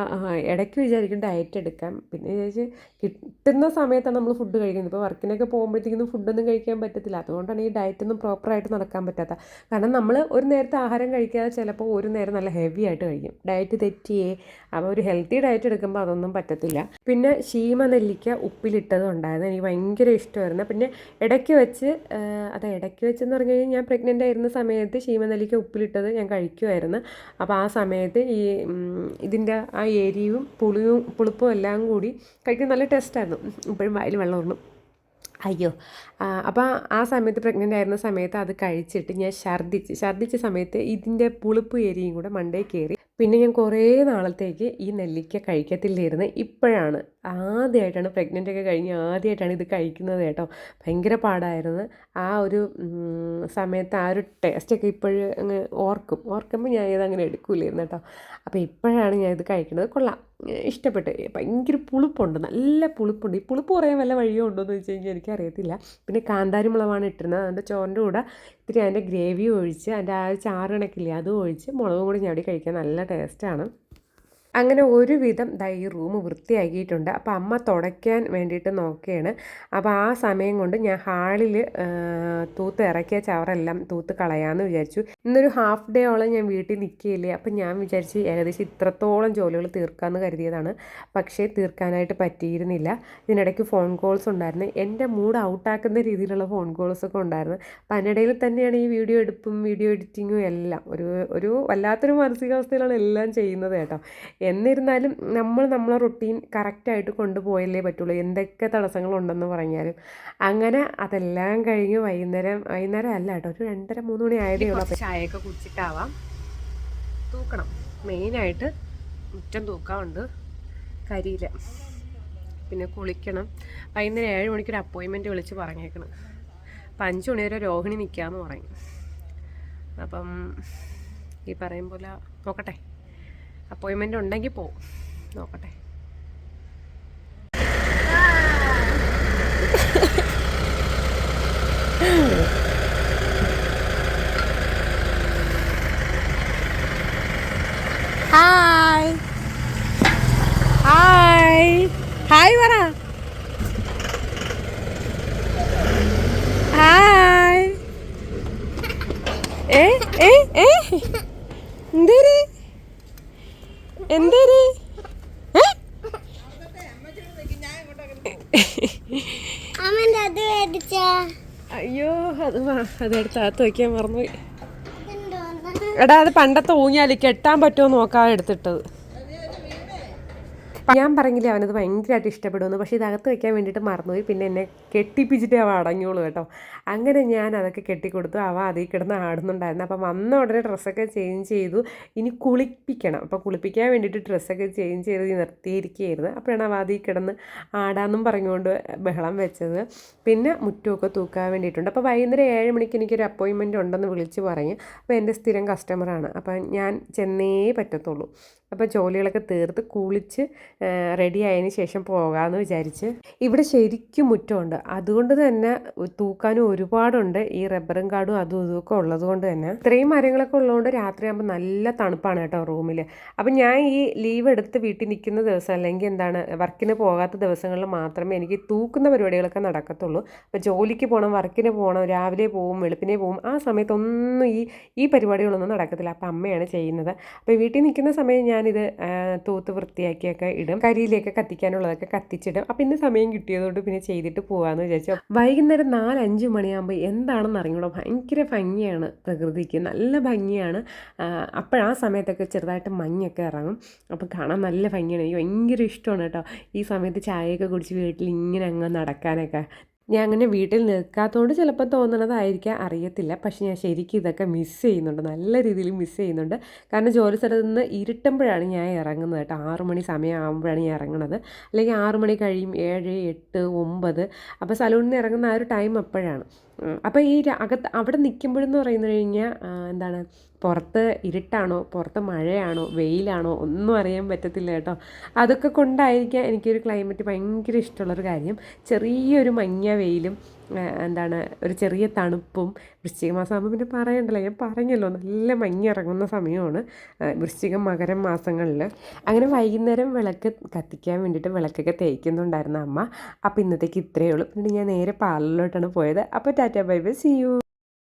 [SPEAKER 1] ഇടയ്ക്ക് വിചാരിക്കും ഡയറ്റ് എടുക്കാം പിന്നെ വിചാരിച്ച് കിട്ടുന്ന സമയത്താണ് നമ്മൾ ഫുഡ് കഴിക്കുന്നത്. ഇപ്പോൾ വർക്കിനൊക്കെ പോകുമ്പോഴത്തേക്കൊന്നും ഫുഡൊന്നും കഴിക്കാൻ പറ്റത്തില്ല. അതുകൊണ്ടാണ് ഈ ഡയറ്റൊന്നും പ്രോപ്പറായിട്ട് നടക്കാൻ പറ്റാത്ത. കാരണം നമ്മൾ ഒരു നേരത്തെ ആഹാരം കഴിക്കാതെ ചിലപ്പോൾ ഒരു നേരം നല്ല ഹെവി ആയിട്ട് കഴിക്കും. ഡയറ്റ് തെറ്റിയേ. അപ്പോൾ ഒരു ഹെൽത്തി ഡയറ്റ് എടുക്കുമ്പോൾ അതൊന്നും പറ്റത്തില്ല. പിന്നെ ശീമ നെല്ലിക്ക ഉപ്പിലിട്ടതും ഉണ്ടായിരുന്നു. എനിക്ക് ഭയങ്കര ഇഷ്ടമായിരുന്നു. പിന്നെ ഇടയ്ക്ക് വെച്ച് അത് ഇടയ്ക്ക് വെച്ചെന്ന് പറഞ്ഞു കഴിഞ്ഞാൽ ഞാൻ പ്രഗ്നന്റ് ആയിരുന്ന സമയത്ത് ശീമ നെല്ലിക്ക ഉപ്പിലിട്ടത് ഞാൻ കഴിക്കുമായിരുന്നു അപ്പോൾ ആ സമയത്ത് ഈ ഇതിന്റെ ആ എരിവും പുളിയും പുളിപ്പും എല്ലാം കൂടി കഴിക്കാൻ നല്ല ടേസ്റ്റായിരുന്നു. ഇപ്പോഴും വായിൽ വെള്ളം ഉള്ളു. അയ്യോ അപ്പോൾ ആ സമയത്ത് പ്രഗ്നന്റ് ആയിരുന്ന സമയത്ത് അത് കഴിച്ചിട്ട് ഞാൻ ഛർദ്ദിച്ച് ഛർദ്ദിച്ച സമയത്ത് ഇതിന്റെ പുളിപ്പ് എരിയും കൂടെ മണ്ടേ കയറി. പിന്നെ ഞാൻ കുറേ നാളത്തേക്ക് ഈ നെല്ലിക്ക കഴിക്കത്തില്ലായിരുന്നു. ഇപ്പോഴാണ്. ആദ്യമായിട്ടാണ് പ്രഗ്നന്റ് ഒക്കെ കഴിഞ്ഞ് ആദ്യമായിട്ടാണ് ഇത് കഴിക്കുന്നത് കേട്ടോ. ഭയങ്കര പാടായിരുന്നു. ആ ഒരു സമയത്ത് ആ ഒരു ടേസ്റ്റൊക്കെ ഇപ്പോഴും അങ്ങ് ഓർക്കും. ഓർക്കുമ്പോൾ ഞാൻ ഇത് അങ്ങനെ എടുക്കൂലായിരുന്നു കേട്ടോ. അപ്പോൾ ഇപ്പോഴാണ് ഞാൻ ഇത് കഴിക്കുന്നത്. കൊള്ളാം. ഇഷ്ടപ്പെട്ട്. ഭയങ്കര പുളിപ്പുണ്ട്. നല്ല പുളിപ്പുണ്ട്. ഈ പുളിപ്പ് പറയാൻ വല്ല വഴിയോ ഉണ്ടോ എന്ന് വെച്ച് കഴിഞ്ഞാൽ എനിക്കറിയത്തില്ല. പിന്നെ കാന്താരി മുളകാണ് ഇട്ടിരുന്നത്. അതിന്റെ ചോറിന്റെ കൂടെ ഇത്തിരി അതിന്റെ ഗ്രേവി ഒഴിച്ച് അതിന്റെ ആ ചാറ് കണക്കില്ലേ അതും ഒഴിച്ച് മുളകും കൂടി ഞാൻ അവിടെ കഴിക്കാൻ നല്ല ടേസ്റ്റാണ് അങ്ങനെ ഒരുവിധം ദാ ഈ റൂം വൃത്തിയാക്കിയിട്ടുണ്ട്. അപ്പോൾ അമ്മ തുടയ്ക്കാൻ വേണ്ടിയിട്ട് നോക്കുകയാണ് അപ്പോൾ ആ സമയം കൊണ്ട് ഞാൻ ഹാളിൽ തൂത്ത് ഇറക്കിയ ചവറെല്ലാം തൂത്ത് കളയാമെന്ന് വിചാരിച്ചു. ഇന്നൊരു ഹാഫ് ഡേ ഓളം ഞാൻ വീട്ടിൽ നിൽക്കുകയില്ലേ അപ്പം ഞാൻ വിചാരിച്ച് ഏകദേശം ഇത്രത്തോളം ജോലികൾ തീർക്കാമെന്ന് കരുതിയതാണ്. പക്ഷേ തീർക്കാനായിട്ട് പറ്റിയിരുന്നില്ല. ഇതിനിടയ്ക്ക് ഫോൺ കോൾസ് ഉണ്ടായിരുന്നു. എന്റെ മൂഡ് ഔട്ടാക്കുന്ന രീതിയിലുള്ള ഫോൺ കോൾസൊക്കെ ഉണ്ടായിരുന്നു. അപ്പം അതിനിടയിൽ തന്നെയാണ് ഈ വീഡിയോ എടുപ്പും വീഡിയോ എഡിറ്റിങ്ങും എല്ലാം. ഒരു ഒരു വല്ലാത്തൊരു മാനസികാവസ്ഥയിലാണ് എല്ലാം ചെയ്യുന്നത് കേട്ടോ. എന്നിരുന്നാലും നമ്മൾ നമ്മളെ റുട്ടീൻ കറക്റ്റായിട്ട് കൊണ്ടുപോയല്ലേ പറ്റുള്ളൂ. എന്തൊക്കെ തടസ്സങ്ങളുണ്ടെന്ന് പറഞ്ഞാലും. അങ്ങനെ അതെല്ലാം കഴിഞ്ഞ് വൈകുന്നേരം വൈകുന്നേരം അല്ല കേട്ടോ ഒരു രണ്ടര മൂന്ന് മണി ആയതേ ഉള്ളൂ. ചായയൊക്കെ കുടിച്ചിട്ടാവാം. തൂക്കണം. മെയിനായിട്ട് മുറ്റം തൂക്കാറുണ്ട് കരിയില. പിന്നെ കുളിക്കണം. വൈകുന്നേരം ഏഴ് മണിക്കൊരു അപ്പോയിൻമെന്റ് വിളിച്ച് പറഞ്ഞേക്കണം. അപ്പം അഞ്ച് മണി വരെ രോഹിണി നിൽക്കാമെന്ന് പറയും. അപ്പം ഈ പറയും പോലെ നോക്കട്ടെ. അപ്പോയിൻമെന്റ് ഉണ്ടെങ്കിൽ പോവും. നോക്കട്ടെ. ഹായ് ഹായ് ഹായ് പറ ഹായ് ഏ ഏ ഏ എന്തേര് എന്തേര്?
[SPEAKER 3] അത്
[SPEAKER 1] അയ്യോ അത് വാ- അതെടുത്ത് അകത്ത് വയ്ക്കാൻ മറന്നുപോയി. എടാ അത് പണ്ടത്തെ ഊഞ്ഞാൽ കെട്ടാൻ പറ്റുമോ നോക്കാൻ എടുത്തിട്ടത്. ഞാൻ പറഞ്ഞില്ലേ അവനത് ഭയങ്കരമായിട്ട് ഇഷ്ടപ്പെടുമെന്ന് പക്ഷേ ഇതകത്ത് വെക്കാൻ വേണ്ടിയിട്ട് മറന്നുപോയി പിന്നെ എന്നെ കെട്ടിപ്പിച്ചിട്ട് അവ അടങ്ങിയോളൂ കേട്ടോ. അങ്ങനെ ഞാൻ അതൊക്കെ കെട്ടിക്കൊടുത്തു. അവ അതിൽ കിടന്ന് ആടുന്നുണ്ടായിരുന്നു. അപ്പം വന്ന ഉടനെ ഡ്രസ്സൊക്കെ ചേഞ്ച് ചെയ്തു. ഇനി കുളിപ്പിക്കണം. അപ്പോൾ കുളിപ്പിക്കാൻ വേണ്ടിയിട്ട് ഡ്രസ്സൊക്കെ ചേഞ്ച് ചെയ്ത് നിർത്തിയിരിക്കുകയായിരുന്നു. അപ്പോഴാണ് അവ അതിൽ കിടന്ന് ആടാന്നും പറഞ്ഞുകൊണ്ട് ബഹളം വെച്ചത്. പിന്നെ മുറ്റമൊക്കെ തൂക്കാൻ വേണ്ടിയിട്ടുണ്ട്. അപ്പോൾ വൈകുന്നേരം ഏഴ് മണിക്ക് എനിക്കൊരു അപ്പോയിൻമെന്റ് ഉണ്ടെന്ന് വിളിച്ച് പറഞ്ഞ്. അപ്പോൾ എന്റെ സ്ഥിരം കസ്റ്റമറാണ് അപ്പം ഞാൻ ചെന്നേ പറ്റത്തുള്ളൂ. അപ്പോൾ ജോലികളൊക്കെ തീർത്ത് കുളിച്ച് റെഡി ആയതിന് ശേഷം പോകാമെന്ന് വിചാരിച്ച്. ഇവിടെ ശരിക്കും മുറ്റമുണ്ട്. അതുകൊണ്ട് തന്നെ തൂക്കാനും ഒരുപാടുണ്ട്. ഈ റബ്ബറും കാടും അതും ഇതുമൊക്കെ ഉള്ളത് കൊണ്ട് തന്നെ. ഇത്രയും മരങ്ങളൊക്കെ ഉള്ളതുകൊണ്ട് രാത്രിയാകുമ്പോൾ നല്ല തണുപ്പാണ് കേട്ടോ റൂമിൽ അപ്പം ഞാൻ ഈ ലീവ് എടുത്ത് വീട്ടിൽ നിൽക്കുന്ന ദിവസം അല്ലെങ്കിൽ എന്താണ് വർക്കിന് പോകാത്ത ദിവസങ്ങളിൽ മാത്രമേ എനിക്ക് തൂക്കുന്ന പരിപാടികളൊക്കെ നടക്കത്തുള്ളൂ. അപ്പോൾ ജോലിക്ക് പോകണം വർക്കിന് പോകണം രാവിലെ പോവും വെളുപ്പിനെ പോവും ആ സമയത്തൊന്നും ഈ ഈ പരിപാടികളൊന്നും നടക്കത്തില്ല. അപ്പം അമ്മയാണ് ചെയ്യുന്നത്. അപ്പോൾ വീട്ടിൽ നിൽക്കുന്ന സമയം ഞാനിത് തൂത്ത് വൃത്തിയാക്കിയൊക്കെ ഇടും. കരിയിലേക്ക് കത്തിക്കാനുള്ളതൊക്കെ കത്തിച്ചിടും. അപ്പം ഇന്ന് സമയം കിട്ടിയതുകൊണ്ട് പിന്നെ ചെയ്തിട്ട് പോകാമെന്ന് വിചാരിച്ചു. വൈകുന്നേരം നാലഞ്ച് മണിയാകുമ്പോൾ എന്താണെന്ന് അറിഞ്ഞൂടാ. ഭയങ്കര ഭംഗിയാണ് പ്രകൃതിക്ക്. നല്ല ഭംഗിയാണ്. അപ്പോഴാ സമയത്തൊക്കെ ചെറുതായിട്ട് മഞ്ഞൊക്കെ ഇറങ്ങും. അപ്പോൾ കാണാൻ നല്ല ഭംഗിയാണ്. എനിക്ക് ഭയങ്കര ഇഷ്ടമാണ് കേട്ടോ. ഈ സമയത്ത് ചായയൊക്കെ കുടിച്ച് വീട്ടിൽ ഇങ്ങനെ അങ്ങ് നടക്കാനൊക്കെ. ഞാൻ അങ്ങനെ വീട്ടിൽ നിൽക്കാത്തതുകൊണ്ട് ചിലപ്പോൾ തോന്നണതായിരിക്കാം. അറിയത്തില്ല. പക്ഷേ ഞാൻ ശരിക്കും ഇതൊക്കെ മിസ്സ് ചെയ്യുന്നുണ്ട്. നല്ല രീതിയിൽ മിസ്സ് ചെയ്യുന്നുണ്ട്. കാരണം ജോലി സ്ഥലത്ത് നിന്ന് ഇരുട്ടുമ്പോഴാണ് ഞാൻ ഇറങ്ങുന്നത് കേട്ടോ. ആറു മണി സമയമാകുമ്പോഴാണ് ഞാൻ ഇറങ്ങുന്നത് അല്ലെങ്കിൽ ആറു മണി കഴിയും ഏഴ് എട്ട് ഒമ്പത്. അപ്പോൾ സലൂണിൽ നിന്ന് ഇറങ്ങുന്ന ആ ഒരു ടൈം അപ്പോഴാണ്. അപ്പോൾ ഈ അകത്ത് അവിടെ നിൽക്കുമ്പോഴെന്ന് പറയുന്നത് കഴിഞ്ഞാൽ എന്താണ് പുറത്ത് ഇരുട്ടാണോ പുറത്ത് മഴയാണോ വെയിലാണോ ഒന്നും അറിയാൻ പറ്റത്തില്ല കേട്ടോ. അതൊക്കെ കൊണ്ടായിരിക്കാം എനിക്കൊരു ക്ലൈമറ്റ് ഭയങ്കര ഇഷ്ടമുള്ളൊരു കാര്യം. ചെറിയൊരു മഞ്ഞ വെയിലും എന്താണ് ഒരു ചെറിയ തണുപ്പും വൃശ്ചിക മാസമാകുമ്പോൾ പിന്നെ പറയണ്ടല്ലോ ഞാൻ പറഞ്ഞല്ലോ നല്ല മഞ്ഞ് ഇറങ്ങുന്ന സമയമാണ് വൃശ്ചികം മകരം മാസങ്ങളിൽ. അങ്ങനെ വൈകുന്നേരം വിളക്ക് കത്തിക്കാൻ വേണ്ടിയിട്ട് വിളക്കൊക്കെ തേക്കുന്നുണ്ടായിരുന്നു അമ്മ. അപ്പോൾ ഇന്നത്തേക്ക് ഇത്രയേ ഉള്ളൂ. പിന്നെ ഞാൻ നേരെ പാർലറിലോട്ടാണ് പോയത്. അപ്പോൾ tata bye bye see you